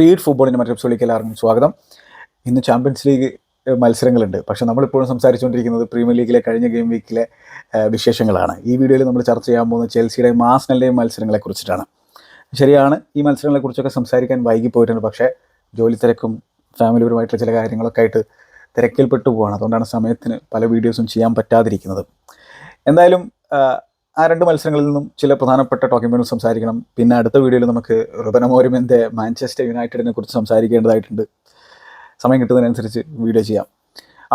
Feed ഫുട്ബോളിന്റെ മറ്റൊരു എപ്പിസോഡിലേക്ക് എല്ലാവർക്കും സ്വാഗതം. ഇന്ന് ചാമ്പ്യൻസ് ലീഗ് മത്സരങ്ങളുണ്ട്. പക്ഷേ നമ്മളിപ്പോഴും സംസാരിച്ചുകൊണ്ടിരിക്കുന്നത് പ്രീമിയർ ലീഗിലെ കഴിഞ്ഞ ഗെയിം വീക്കിലെ വിശേഷങ്ങളാണ്. ഈ വീഡിയോയിൽ നമ്മൾ ചർച്ച ചെയ്യാൻ പോകുന്നത് ചെൽസിയുടെയും മാസ്നലിന്റെയും മത്സരങ്ങളെ കുറിച്ചിട്ടാണ്. ശരിയാണ് ഈ മത്സരങ്ങളെക്കുറിച്ചൊക്കെ സംസാരിക്കാൻ വൈകി പോയിട്ടുണ്ട് പക്ഷേ ജോലി തിരക്കും ഫാമിലിപരമായിട്ടുള്ള ചില കാര്യങ്ങളൊക്കെ ആയിട്ട് തിരക്കിൽപ്പെട്ടു പോവാണ്. അതുകൊണ്ടാണ് സമയത്തിന് പല വീഡിയോസും ചെയ്യാൻ പറ്റാതിരിക്കുന്നത്. എന്തായാലും ആ രണ്ട് മത്സരങ്ങളിൽ നിന്നും ചില പ്രധാനപ്പെട്ട ടോക്കിംഗ് സംസാരിക്കണം. പിന്നെ അടുത്ത വീഡിയോയിൽ നമുക്ക് റുബനമോരിമിന്റെ മാഞ്ചസ്റ്റർ യുണൈറ്റഡിനെ കുറിച്ച് സംസാരിക്കേണ്ടതായിട്ടുണ്ട്. സമയം കിട്ടുന്നതിനനുസരിച്ച് വീഡിയോ ചെയ്യാം.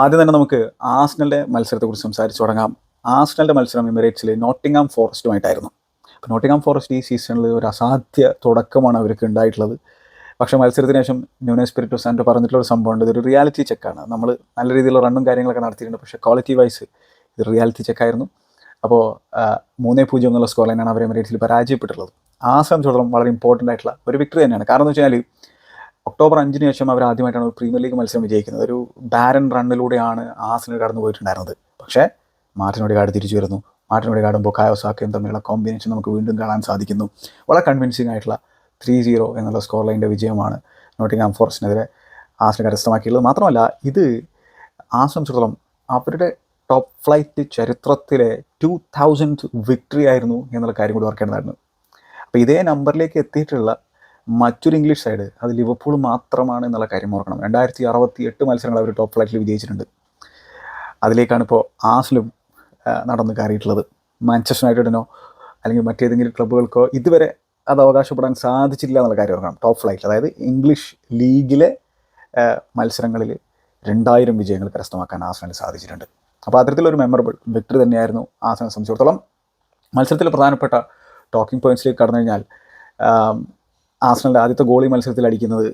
ആദ്യം തന്നെ നമുക്ക് ആസ്നലിന്റെ മത്സരത്തെക്കുറിച്ച് സംസാരിച്ചു തുടങ്ങാം. ആസ്നലിന്റെ മത്സരം എമിറേറ്റ്സിൽ നോട്ടിങ്ങാം ഫോറസ്റ്റുമായിട്ടായിരുന്നു. അപ്പോൾ നോട്ടിങ്ങാം ഫോറസ്റ്റ് ഈ സീസണിൽ ഒരു അസാധ്യ തുടക്കമാണ് അവർക്ക് ഉണ്ടായിട്ടുള്ളത്. പക്ഷേ മത്സരത്തിന് ശേഷം ന്യൂനോ സ്പിരിറ്റോ സാന്റോ പറഞ്ഞിട്ടുള്ള ഒരു സംഭവമുണ്ട്. ഇതൊരു റിയാലിറ്റി ചെക്കാണ് നമ്മൾ നല്ല രീതിയിലുള്ള റണ്ണും കാര്യങ്ങളൊക്കെ നടത്തിയിട്ടുണ്ട്. പക്ഷേ ക്വാളിറ്റി വൈസ് ഇത് റിയാലിറ്റി ചെക്കായിരുന്നു അപ്പോൾ മൂന്നേ പൂജ്യം എന്നുള്ള സ്കോർ ലൈനാണ് അവർ എമിറേറ്റ്സിൽ പരാജയപ്പെട്ടിട്ടുള്ളത്. ആ സംബന്ധിച്ചിടത്തോളം വളരെ ഇമ്പോർട്ടന്റ് ആയിട്ടുള്ള ഒരു വിക്ടറി തന്നെയാണ്. കാരണം എന്ന് വെച്ചാൽ ഒക്ടോബർ അഞ്ചിന് ശേഷം അവർ ആദ്യമായിട്ടാണ് ഒരു പ്രീമിയർ ലീഗ് മത്സരം വിജയിക്കുന്നത്. ഒരു ബാരൻ റണ്ണിലൂടെയാണ് ആസിന് കടന്നു പോയിട്ടുണ്ടായിരുന്നത്. പക്ഷേ മാർട്ടിൻ കാട് തിരിച്ചു വരുന്നു. കാടുമ്പോൾ ബൊക്കായോ സാക്കയും തമ്മിലുള്ള കോമ്പിനേഷൻ നമുക്ക് വീണ്ടും കാണാൻ സാധിക്കുന്നു. വളരെ കൺവിൻസിംഗ് ആയിട്ടുള്ള ത്രീ സീറോ എന്നുള്ള സ്കോർ ലൈന്റെ വിജയമാണ് നോട്ടിംഗാം ഫോറസ്റ്റിനെതിരെ ആസിന് കരസ്ഥമാക്കിയുള്ളത് മാത്രമല്ല ഇത് ആ സംബന്ധിച്ചിടത്തോളം അവരുടെ ടോപ്പ് ഫ്ലൈറ്റ് ചരിത്രത്തിലെ ടു തൗസൻഡ് വിക്ടറി ആയിരുന്നു എന്നുള്ള കാര്യം കൂടി ഓർക്കേണ്ടതായിരുന്നു അപ്പോൾ ഇതേ നമ്പറിലേക്ക് എത്തിയിട്ടുള്ള മറ്റൊരു ഇംഗ്ലീഷ് സൈഡ് അത് ലിവർപൂൾ മാത്രമാണ് എന്നുള്ള കാര്യം ഓർക്കണം. രണ്ടായിരത്തി അറുപത്തി എട്ട് മത്സരങ്ങൾ അവർ ടോപ്പ് ഫ്ലൈറ്റിൽ വിജയിച്ചിട്ടുണ്ട്. അതിലേക്കാണ് ഇപ്പോൾ ആസിലും നടന്ന് കയറിയിട്ടുള്ളത്. മാഞ്ചസ്റ്റർ യുണൈറ്റഡിനോ അല്ലെങ്കിൽ മറ്റേതെങ്കിലും ക്ലബ്ബുകൾക്കോ ഇതുവരെ അത് അവകാശപ്പെടാൻ സാധിച്ചില്ല എന്നുള്ള കാര്യം ഓർക്കണം. ടോപ്പ് ഫ്ലൈറ്റിൽ അതായത് ഇംഗ്ലീഷ് ലീഗിലെ മത്സരങ്ങളിൽ രണ്ടായിരം വിജയങ്ങൾ കരസ്ഥമാക്കാൻ ആസനന് സാധിച്ചിട്ടുണ്ട്. അപ്പോൾ അത്തരത്തിലൊരു മെമ്മറബിൾ വിക്ടറി തന്നെയായിരുന്നു ആസനെ സംബന്ധിച്ചിടത്തോളം. മത്സരത്തിലെ പ്രധാനപ്പെട്ട ടോക്കിംഗ് പോയിന്റ്സിലേക്ക് കടന്നു കഴിഞ്ഞാൽ ആം, ആദ്യത്തെ ഗോളി മത്സരത്തിൽ അടിക്കുന്നത്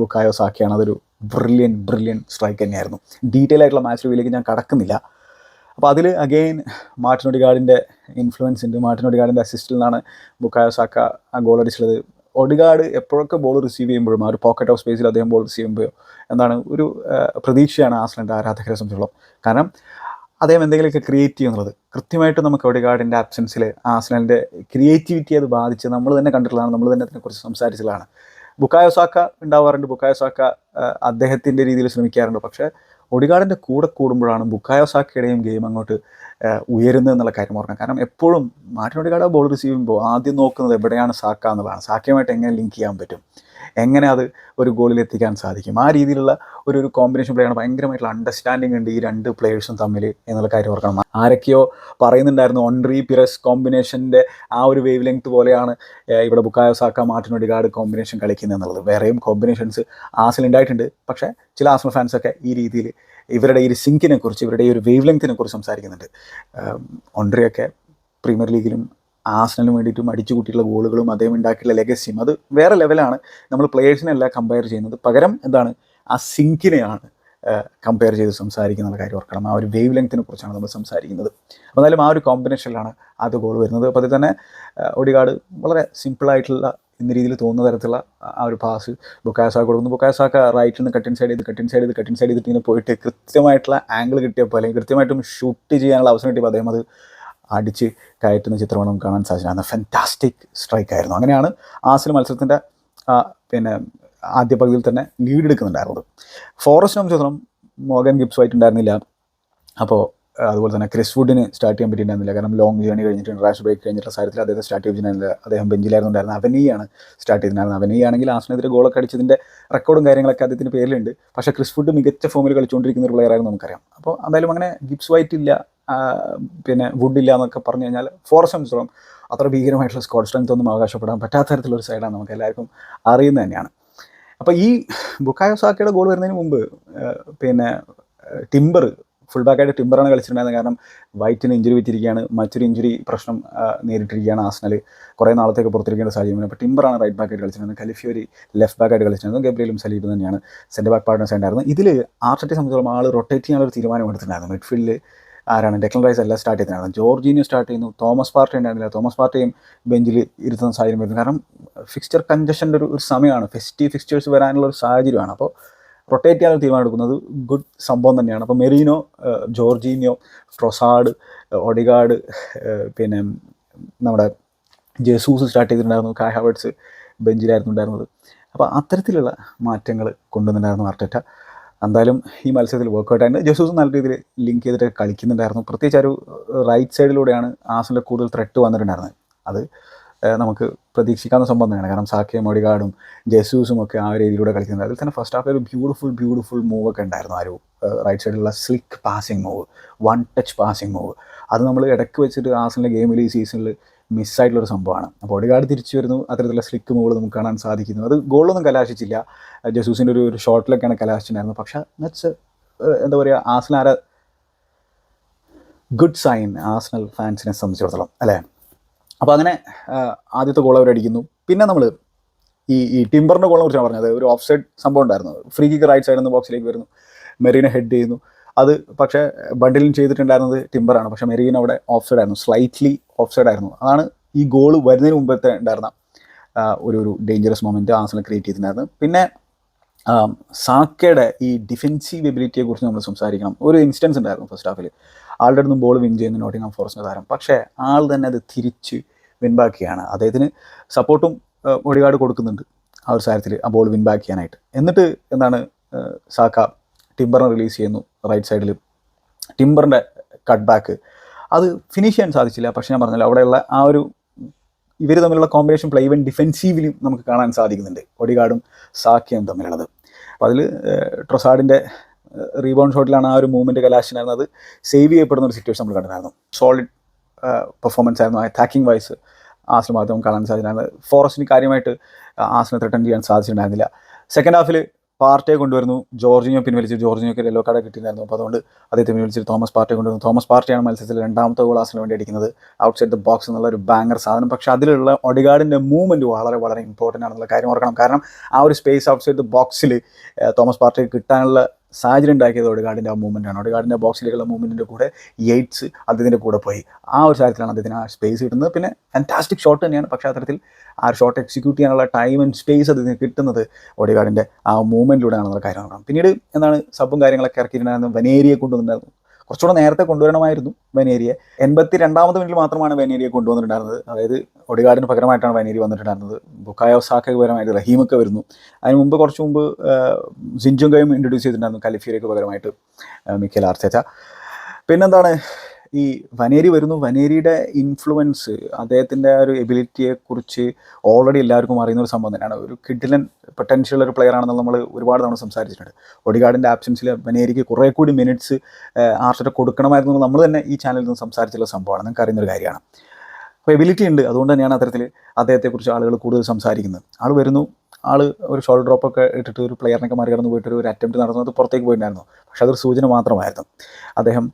ബുക്കായോ സാക്കിയാണ്? അതൊരു ബ്രില്യൻ ബ്രില്യൻ സ്ട്രൈക്ക് തന്നെയായിരുന്നു. ഡീറ്റെയിൽ ആയിട്ടുള്ള മാച്ച് റിവ്യൂലേക്ക് ഞാൻ കടക്കുന്നില്ല. അപ്പോൾ അതിൽ അഗെയിൻ മാർട്ടിനോഡിഗാർഡിന്റെ ഇൻഫ്ലുവൻസ് ഉണ്ട്. മാർട്ടിനോഡിഗാർഡിന്റെ അസിസ്റ്റിൽ നിന്നാണ് ബുക്കായോ സാക്ക ആ ഗോൾ അടിച്ചത്. ഒഡിഗാർഡ് എപ്പോഴൊക്കെ ബോൾ റിസീവ് ചെയ്യുമ്പോഴും ആ ഒരു പോക്കറ്റ് ഓഫ് സ്പേസിൽ അദ്ദേഹം ബോൾ റിസീവ് ചെയ്യുമ്പോഴോ എന്താണ് ഒരു പ്രതീക്ഷയാണ് ആസ്ലന്റെ ആരാധകരെ സംബന്ധിച്ചോളം കാരണം അദ്ദേഹം എന്തെങ്കിലുമൊക്കെ ക്രിയേറ്റ് ചെയ്യുന്നത് കൃത്യമായിട്ട് നമുക്ക് ഒഡിഗാർഡിന്റെ ആബ്സെൻസിൽ ആസ്ലന്റെ ക്രിയേറ്റിവിറ്റി അത് ബാധിച്ച് നമ്മൾ തന്നെ കണ്ടിട്ടുള്ളതാണ് നമ്മൾ തന്നെ അതിനെക്കുറിച്ച് സംസാരിച്ചതാണ് ബുക്കായോസാക്ക ഉണ്ടാവാറുണ്ട് ബുക്കായോസാക്ക അദ്ദേഹത്തിന്റെ രീതിയിൽ ശ്രമിക്കാറുണ്ട്. പക്ഷേ ഒഡിഗാർഡിന്റെ കൂടെ കൂടുമ്പോഴാണ് ബുക്കായോ സാക്കയുടെയും ഗെയിം അങ്ങോട്ട് ഉയരുന്നത് എന്നുള്ള കാര്യം ഓർക്കണം. കാരണം എപ്പോഴും മാർട്ടിൻ ബോൾ റിസീവ് ചെയ്യുമ്പോൾ ആദ്യം നോക്കുന്നത് എവിടെയാണ് സാക്ക എന്നുള്ളതാണ്. സാക്കയുമായിട്ട് എങ്ങനെ ലിങ്ക് ചെയ്യാൻ പറ്റും? എങ്ങനെ അത് ഒരു ഗോളിൽ എത്തിക്കാൻ സാധിക്കും? ആ രീതിയിലുള്ള ഒരു ഒരു കോമ്പിനേഷൻ പ്ലേയാണ് ഭയങ്കരമായിട്ടുള്ള അണ്ടർസ്റ്റാൻഡിങ് ഉണ്ട് ഈ രണ്ട് പ്ലേയേഴ്സും തമ്മിൽ എന്നുള്ള കാര്യം ഓർക്കണം. ആരൊക്കെയോ പറയുന്നുണ്ടായിരുന്നു ഒൺറി പിറസ് കോമ്പിനേഷന്റെ ആ ഒരു വേവ് ലെങ്ത് പോലെയാണ് ഇവിടെ Bukayo Saka Martin Odegaard combination കളിക്കുന്നത് എന്നുള്ളത്. വേറെയും കോമ്പിനേഷൻസ് ആസിൽ ഉണ്ടായിട്ടുണ്ട് പക്ഷേ ചില ആസ്മ ഫാൻസൊക്കെ ഈ രീതിയിൽ ഇവരുടെ ഈ ഒരു സിങ്കിനെ കുറിച്ച് ഇവരുടെ ഈ ഒരു വേവ് ലെങ്ത്തിനെ കുറിച്ച് സംസാരിക്കുന്നുണ്ട്. ഒൺറിയൊക്കെ പ്രീമിയർ ലീഗിലും ആസനലിന് വേണ്ടിയിട്ടും അടിച്ചു കൂട്ടിയിട്ടുള്ള ഗോളുകളും അദ്ദേഹം ഉണ്ടാക്കിയിട്ടുള്ള ലെഗസിയും അത് വേറെ ലെവലാണ് നമ്മൾ പ്ലേയേഴ്സിനെയല്ല കമ്പയർ ചെയ്യുന്നത്. പകരം എന്താണ്? ആ സിങ്കിനെയാണ് കമ്പയർ ചെയ്ത് സംസാരിക്കുന്ന കാര്യം ഓർക്കണം. ആ ഒരു വേവ് ലെങ്ത്തിനെ കുറിച്ചാണ് നമ്മൾ സംസാരിക്കുന്നത്. എന്തായാലും ആ ഒരു കോമ്പിനേഷനിലാണ് അത് ഗോൾ വരുന്നത്. അപ്പോൾ അതിൽ തന്നെ ഒടികാട് വളരെ സിമ്പിളായിട്ടുള്ള എന്ന രീതിയിൽ തോന്നുന്ന തരത്തിലുള്ള ആ ഒരു പാസ് ബുക്കാസാക്ക് കൊടുക്കുന്നു. ബുക്കാസാക്ക റൈറ്റിൽ നിന്ന് കട്ടിൻ സൈഡ് ചെയ്ത് കട്ടിൻ സൈഡ് ചെയ്ത് കട്ടിൻ സൈഡ് ചെയ്തിട്ട് ഇങ്ങനെ പോയിട്ട് കൃത്യമായിട്ടുള്ള ആംഗിൾ കിട്ടിയപ്പോൾ അല്ലെങ്കിൽ കൃത്യമായിട്ടും ഷൂട്ട് ചെയ്യാനുള്ള അവസരം കിട്ടിയപ്പോൾ അദ്ദേഹം അത് അടിച്ച് കയറ്റുന്ന ചിത്രമാണ് നമുക്ക് കാണാൻ സാധിച്ചത്. ഫാന്റാസ്റ്റിക് സ്ട്രൈക്ക് ആയിരുന്നു. അങ്ങനെയാണ് ആസിൽ മത്സരത്തിന്റെ പിന്നെ ആദ്യ പകുതിയിൽ തന്നെ ലീഡ് എടുക്കുന്നുണ്ടായിരുന്നത്. ഫോറസ്റ്റിനെ ചിത്രം മോഗൻ ഗിപ്സ് ആയിട്ട് ഉണ്ടായിരുന്നില്ല. അപ്പോൾ അതുപോലെ തന്നെ ക്രിസ് വുഡിന് സ്റ്റാർട്ട് ചെയ്യാൻ പറ്റിയിട്ടുണ്ടായിരുന്നില്ല. കാരണം ലോങ് ജേണി കഴിഞ്ഞിട്ട് ഇന്റർനാഷണൽ ബ്രേക്ക് കഴിഞ്ഞിട്ടുള്ള സാഹചര്യത്തിൽ അദ്ദേഹം സ്റ്റാർട്ട് ചെയ്തിട്ടുണ്ടായിരുന്നില്ല. അദ്ദേഹം ബെഞ്ചിലായിരുന്നു ഉണ്ടായിരുന്നത്. അവനിയാണ് സ്റ്റാർട്ട് ചെയ്തിട്ടുണ്ടായിരുന്നത്. അവനെയാണെങ്കിൽ ആസനെതിരെ ഗോളൊക്കെ അടിച്ചതിന്റെ റെക്കോർഡും കാര്യങ്ങളൊക്കെ അദ്ദേഹത്തിന് പേരിലുണ്ട്. പക്ഷേ ക്രിസ് ഫുഡ് മികച്ച ഫോമിൽ കളിച്ചുകൊണ്ടിരിക്കുന്ന ഒരു പ്ലെയർ ആയിരുന്നു നമുക്കറിയാം. അപ്പോൾ എന്തായാലും അങ്ങനെ ഗിബ്സ് വൈറ്റ് ഇല്ല. പിന്നെ വുഡില്ല എന്നൊക്കെ പറഞ്ഞു കഴിഞ്ഞാൽ ഫോറസ്റ്റ് സംബന്ധിച്ചിടത്തോളം അത്ര ഭീകരമായിട്ടുള്ള സ്കോഡ് സ്ട്രെങ്ത് ഒന്നും അവകാശപ്പെടാൻ പറ്റാത്ത തരത്തിലൊരു സൈഡാണ് നമുക്ക് എല്ലാവർക്കും അറിയുന്നത് തന്നെയാണ്. അപ്പോൾ ഈ ബുക്കായോ സാക്കയുടെ ഗോൾ വരുന്നതിന് മുമ്പ് പിന്നെ ടിംബർ ഫുൾ ബാക്കായിട്ട് ടിംബറാണ് കളിച്ചിട്ടുണ്ടായിരുന്നത്. കാരണം വൈറ്റിന് ഇഞ്ചുറി പറ്റിയിരിക്കുകയാണ് മറ്റൊരു ഇഞ്ചുറി പ്രശ്നം നേരിട്ടിരിക്കുകയാണ് ആസ്നൽ കുറേ നാളത്തേക്ക് പുറത്തിരിക്കേണ്ട സാഹചര്യം അപ്പോൾ ടിംബറാണ് റൈറ്റ് ബാക്കായിട്ട് കളിച്ചിരുന്നത്. കലിഫിയോരി ലെഫ്റ്റ് ബാക്കായിട്ട് കളിച്ചിരുന്നത്. ഗബ്രിയലും സലീബും തന്നെയാണ്. സെന്റർ ബാക്ക് പാർട്ട്നേഴ്സ് ഉണ്ടായിരുന്നത്. ഇതിൽ ആർട്ടറ്റെ സംബന്ധിച്ചിടത്തോളം ആൾ റൊട്ടേറ്റ് ചെയ്യാനുള്ള ഒരു തീരുമാനം എടുത്തിട്ടുണ്ടായിരുന്നു. മിഡ്ഫീൽഡിൽ ആരാണ്? ഡെക്ലൻ റൈസ് എല്ലാം സ്റ്റാർട്ട് ചെയ്തതാണ് ജോർജീനിയോ സ്റ്റാർട്ട് ചെയ്യുന്നു തോമസ് പാർട്ടി ഉണ്ടായിരുന്നില്ല. തോമസ് പാർട്ടിയും ബെഞ്ചിൽ ഇരുത്തുന്ന സാഹചര്യം വരുന്നു. കാരണം ഫിക്സ്ചർ കൺജഷന്റെ ഒരു ഒരു സമയമാണ്. ഫെസ്റ്റീവ് ഫിക്സ്ചേഴ്സ് വരാനുള്ള ഒരു സാഹചര്യമാണ്. അപ്പോൾ റൊട്ടേറ്റ് ചെയ്യാൻ തീരുമാനം എടുക്കുന്നത് ഗുഡ് സംഭവം തന്നെയാണ്. അപ്പോൾ മെറീനോ ജോർജീനിയോ ട്രൊസാഡ് ഒഡിഗാർഡ് പിന്നെ നമ്മുടെ ജെസൂസ് സ്റ്റാർട്ട് ചെയ്തിട്ടുണ്ടായിരുന്നു. കായ് ഹവേർട്സ് ബെഞ്ചിലായിരുന്നു ഉണ്ടായിരുന്നത്. അപ്പോൾ അത്തരത്തിലുള്ള മാറ്റങ്ങൾ കൊണ്ടുവന്നിട്ടുണ്ടായിരുന്നു ആർട്ടറ്റ. എന്തായാലും ഈ മത്സരത്തിൽ വർക്കൗട്ട് ആയിട്ട് ജസൂസ് നല്ല രീതിയിൽ ലിങ്ക് ചെയ്തിട്ട് കളിക്കുന്നുണ്ടായിരുന്നു. പ്രത്യേകിച്ച് ഒരു റൈറ്റ് സൈഡിലൂടെയാണ് ആസിലെ കൂടുതൽ ത്രെട്ട് വന്നിട്ടുണ്ടായിരുന്നത്. അത് നമുക്ക് പ്രതീക്ഷിക്കാവുന്ന സംഭവം തന്നെയാണ്. കാരണം സാക്കിയ ഒടികാടും ജസൂസും ഒക്കെ ആ രീതിയിലൂടെ കളിക്കുന്നത് അതിൽ തന്നെ ഫസ്റ്റ് ഹാഫിൽ ഒരു ബ്യൂട്ടിഫുൾ ബ്യൂട്ടിഫുൾ മൂവ് ഒക്കെ ഉണ്ടായിരുന്നു ആ ഒരു റൈറ്റ് സൈഡിലുള്ള slick passing move one touch passing move അത് നമ്മൾ ഇടയ്ക്ക് വെച്ചിട്ട് ആസിലെ ഗെയിമിൽ ഈ സീസണിൽ മിസ്സായിട്ടുള്ളൊരു സംഭവമാണ്. അപ്പോൾ ഒടികാട് തിരിച്ചു വരുന്നു. അത്തരത്തിലുള്ള സ്ലിക്ക് മൂവ് നമുക്ക് കാണാൻ സാധിക്കുന്നു. അത് ഗോളൊന്നും കലാശിച്ചില്ല. ജസൂസിന്റെ ഒരു ഒരു ഷോട്ടിലൊക്കെയാണ് കലാശിച്ചിട്ടുണ്ടായിരുന്നത്. പക്ഷേ ദറ്റ്സ് എന്താ പറയുക ആസ്ന ആര? ഗുഡ് സൈൻ ആസ്നൽ ഫാൻസിനെ സംബന്ധിച്ചിടത്തോളം അല്ലേ? അപ്പോൾ അങ്ങനെ ആദ്യത്തെ ഗോൾ അവരടിക്കുന്നു പിന്നെ നമ്മൾ ഈ ഈ ടിംബറിന്റെ ഗോളിനെ കുറിച്ചാണ് പറഞ്ഞത്. ഒരു ഓഫ് സൈഡ് സംഭവം ഉണ്ടായിരുന്നു. ഫ്രീ കിക്ക് റൈറ്റ് സൈഡിൽ നിന്ന് ബോക്സിലേക്ക് വരുന്നു. മെറീനെ ഹെഡ് ചെയ്യുന്നു. അത് പക്ഷേ ബണ്ടിലും ചെയ്തിട്ടുണ്ടായിരുന്നത് ടിമ്പറാണ് പക്ഷേ മെറീൻ അവിടെ ഓഫ് സൈഡ് ആയിരുന്നു. സ്ലൈറ്റ്ലി ഓഫ് സൈഡ് ആയിരുന്നു. അതാണ് ഈ ഗോൾ വരുന്നതിന് മുമ്പത്തെ ഉണ്ടായിരുന്ന ഒരു ഒരു ഡേഞ്ചറസ് മൊമെന്റ് ആസനം ക്രിയേറ്റ് ചെയ്തിട്ടുണ്ടായിരുന്നു പിന്നെ സാക്കയുടെ ഈ ഡിഫെൻസീവ് എബിലിറ്റിയെ കുറിച്ച് നമ്മൾ സംസാരിക്കണം. ഒരു ഇൻസ്റ്റൻസ് ഉണ്ടായിരുന്നു ഫസ്റ്റ് ഹാഫിൽ ആളുടെ അടുത്തും ബോൾ വിൻ ചെയ്യുന്ന നോട്ടിംഗം ഫോറസ്റ്റ് താരം. പക്ഷേ ആൾ തന്നെ അത് തിരിച്ച് വിൻബാക്കിയാണ് അദ്ദേഹത്തിന് സപ്പോർട്ടും ഒടികാട് കൊടുക്കുന്നുണ്ട് ആ ഒരു സാരത്തിൽ ആ ബോൾ വിൻ ബാക്ക് ചെയ്യാനായിട്ട്. എന്നിട്ട് എന്താണ് സാക്ക ടിംബറിനെ റിലീസ് ചെയ്യുന്നു. റൈറ്റ് സൈഡിൽ ടിംബറിന്റെ കട്ട് ബാക്ക് അത് ഫിനിഷ് ചെയ്യാൻ സാധിച്ചില്ല. പക്ഷേ ഞാൻ പറഞ്ഞല്ലോ അവിടെയുള്ള ആ ഒരു ഇവർ തമ്മിലുള്ള കോമ്പിനേഷൻ പ്ലേ ഇവൻ ഡിഫെൻസീവിലും നമുക്ക് കാണാൻ സാധിക്കുന്നുണ്ട്. ഒടികാടും സാക്കിയും തമ്മിലുള്ളത്. അപ്പോൾ അതിൽ ട്രൊസാഡിന്റെ റീബൗണ്ട് ഷോട്ടിലാണ് ആ ഒരു മൂവ്മെന്റ് കലാശനായിരുന്നത് സേവ് ചെയ്യപ്പെടുന്ന ഒരു സിറ്റുവേഷൻ നമ്മൾ കണ്ടിരുന്നു സോളിഡ് പെർഫോമൻസ് ആയിരുന്നു. അറ്റാക്കിംഗ് വൈസ് ആസിന് മാത്രം കാണാൻ സാധിച്ചിട്ടുണ്ടായിരുന്നത് ഫോറസ്റ്റിന് കാര്യമായിട്ട് ആസിനെ ത്രെട്ടൻ ചെയ്യാൻ സാധിച്ചിട്ടുണ്ടായിരുന്നില്ല. സെക്കൻഡ് ഹാഫിൽ പാർട്ടിയെ കൊണ്ടുവരുന്നു. ജോർജിനോ പിൻവലിച്ചു ജോർജിനോക്ക് യെല്ലോ കാർഡ് കിട്ടിയിട്ടുണ്ടായിരുന്നു അപ്പോൾ അതുകൊണ്ട് അദ്ദേഹത്തെ പിൻവലിച്ചിട്ട് തോമസ് പാർട്ടിയെ കൊണ്ടുവരുന്നു തോമസ് പാർട്ടിയാണ് മത്സരത്തിൽ രണ്ടാമത്തെ ഗോൾ ആസിന് വേണ്ടി അടിക്കുന്നത് ഔട്ട് സൈഡ് ദ ബോക്സ് എന്നുള്ള ഒരു ബാങ്കർ സാധനം. പക്ഷേ അതിലുള്ള ഒഡിഗാർഡിന്റെ മൂവ്മെന്റ് വളരെ വളരെ ഇമ്പോർട്ടന്റ് ആണെന്നുള്ള കാര്യം ഓർക്കണം. കാരണം ആ ഒരു സ്പേസ് ഔട്ട് സൈഡ് ദ ബോക്സിൽ തോമസ് പാർട്ടിക്ക് കിട്ടാനുള്ള സാഹചര്യം ഉണ്ടാക്കിയത് ഒടുകാടിന്റെ ആ മൂവ്മെന്റ് ആണ്. ഒടുകാടിന്റെ ബോക്സിലേക്കുള്ള മൂവ്മെന്റിന്റെ കൂടെ എയ്റ്റ്സ് അദ്ദേഹത്തിന്റെ കൂടെ പോയി. ആ ഒരു സാഹചര്യത്തിലാണ് അദ്ദേഹത്തിന് ആ സ്പേസ് കിട്ടുന്നത്. പിന്നെ ഫാന്റാസ്റ്റിക് ഷോട്ട് തന്നെയാണ്. പക്ഷേ അത്തരത്തിൽ ആ ഷോട്ട് എക്സിക്യൂട്ട് ചെയ്യാനുള്ള ടൈം ആൻഡ് സ്പേസ് അദ്ദേഹത്തിന് കിട്ടുന്നത് ഒടുകാടിന്റെ ആ മൂവ്മെന്റിലൂടെയാണെന്നുള്ള കാര്യം നോക്കണം പിന്നീട് എന്താണ് സബും കാര്യങ്ങളൊക്കെ ഇറക്കിയിട്ടുണ്ടായിരുന്നു വനേരിയെ കൊണ്ടുവന്നിട്ടുണ്ടായിരുന്നു. കുറച്ചുകൂടെ നേരത്തെ കൊണ്ടുവരണമായിരുന്നു വെനേരിയെ. എൺപത്തി രണ്ടാമത് മിനിറ്റിൽ മാത്രമാണ് വനേരിയെ കൊണ്ടുവന്നിട്ടുണ്ടായിരുന്നത്. അതായത് ഒടികാടിന് പകരമായിട്ടാണ് വനേരി വന്നിട്ടുണ്ടായിരുന്നത്. ബുക്കായ സാഖയ്ക്ക് പകരമായിട്ട് റഹീമൊക്കെ വരുന്നു. അതിന് മുമ്പ് കുറച്ച് മുമ്പ് സിഞ്ചുങ്കയും ഇൻട്രൊഡ്യൂസ് ചെയ്തിട്ടുണ്ടായിരുന്നു കലിഫീരയ്ക്ക് പകരമായിട്ട് മിക്കൽ ആർച്ചച്ച. പിന്നെന്താണ് ഈ വനേരി വരുന്നു. വനേരിയുടെ ഇൻഫ്ലുവൻസ് അദ്ദേഹത്തിന്റെ ആ ഒരു എബിലിറ്റിയെ കുറിച്ച് ഓൾറെഡി എല്ലാവർക്കും അറിയുന്ന ഒരു സംഭവം തന്നെയാണ്. ഒരു കിഡിലൻ പൊട്ടൻഷ്യൽ ഒരു പ്ലെയർ ആണെന്ന് നമ്മൾ ഒരുപാട് തവണ സംസാരിച്ചിട്ടുണ്ട്. ഒടികാടിന്റെ ആബ്സെൻസിൽ വനേരിക്ക് കുറേ കൂടി മിനിറ്റ്സ് ആർച്ചിട്ട് കൊടുക്കണമായിരുന്നു നമ്മൾ തന്നെ ഈ ചാനലിൽ നിന്ന് സംസാരിച്ചുള്ള സംഭവമാണ്. നിങ്ങൾക്ക് അറിയുന്നൊരു കാര്യമാണ്. അപ്പോൾ എബിലിറ്റി ഉണ്ട്. അതുകൊണ്ട് തന്നെയാണ് അത്തരത്തിൽ അദ്ദേഹത്തെക്കുറിച്ച് ആളുകൾ കൂടുതൽ സംസാരിക്കുന്നത്. ആൾ വരുന്നു. ആൾ ഒരു ഷോൾഡർ ഡ്രോപ്പ് ഒക്കെ ഇട്ടിട്ട് ഒരു പ്ലെയറിനൊക്കെ മറികടന്ന് പോയിട്ട് ഒരു അറ്റംപ്റ്റ് നടന്നത് പുറത്തേക്ക് പോയിട്ടുണ്ടായിരുന്നു. പക്ഷെ അതൊരു സൂചന മാത്രമായിരുന്നു. അദ്ദേഹം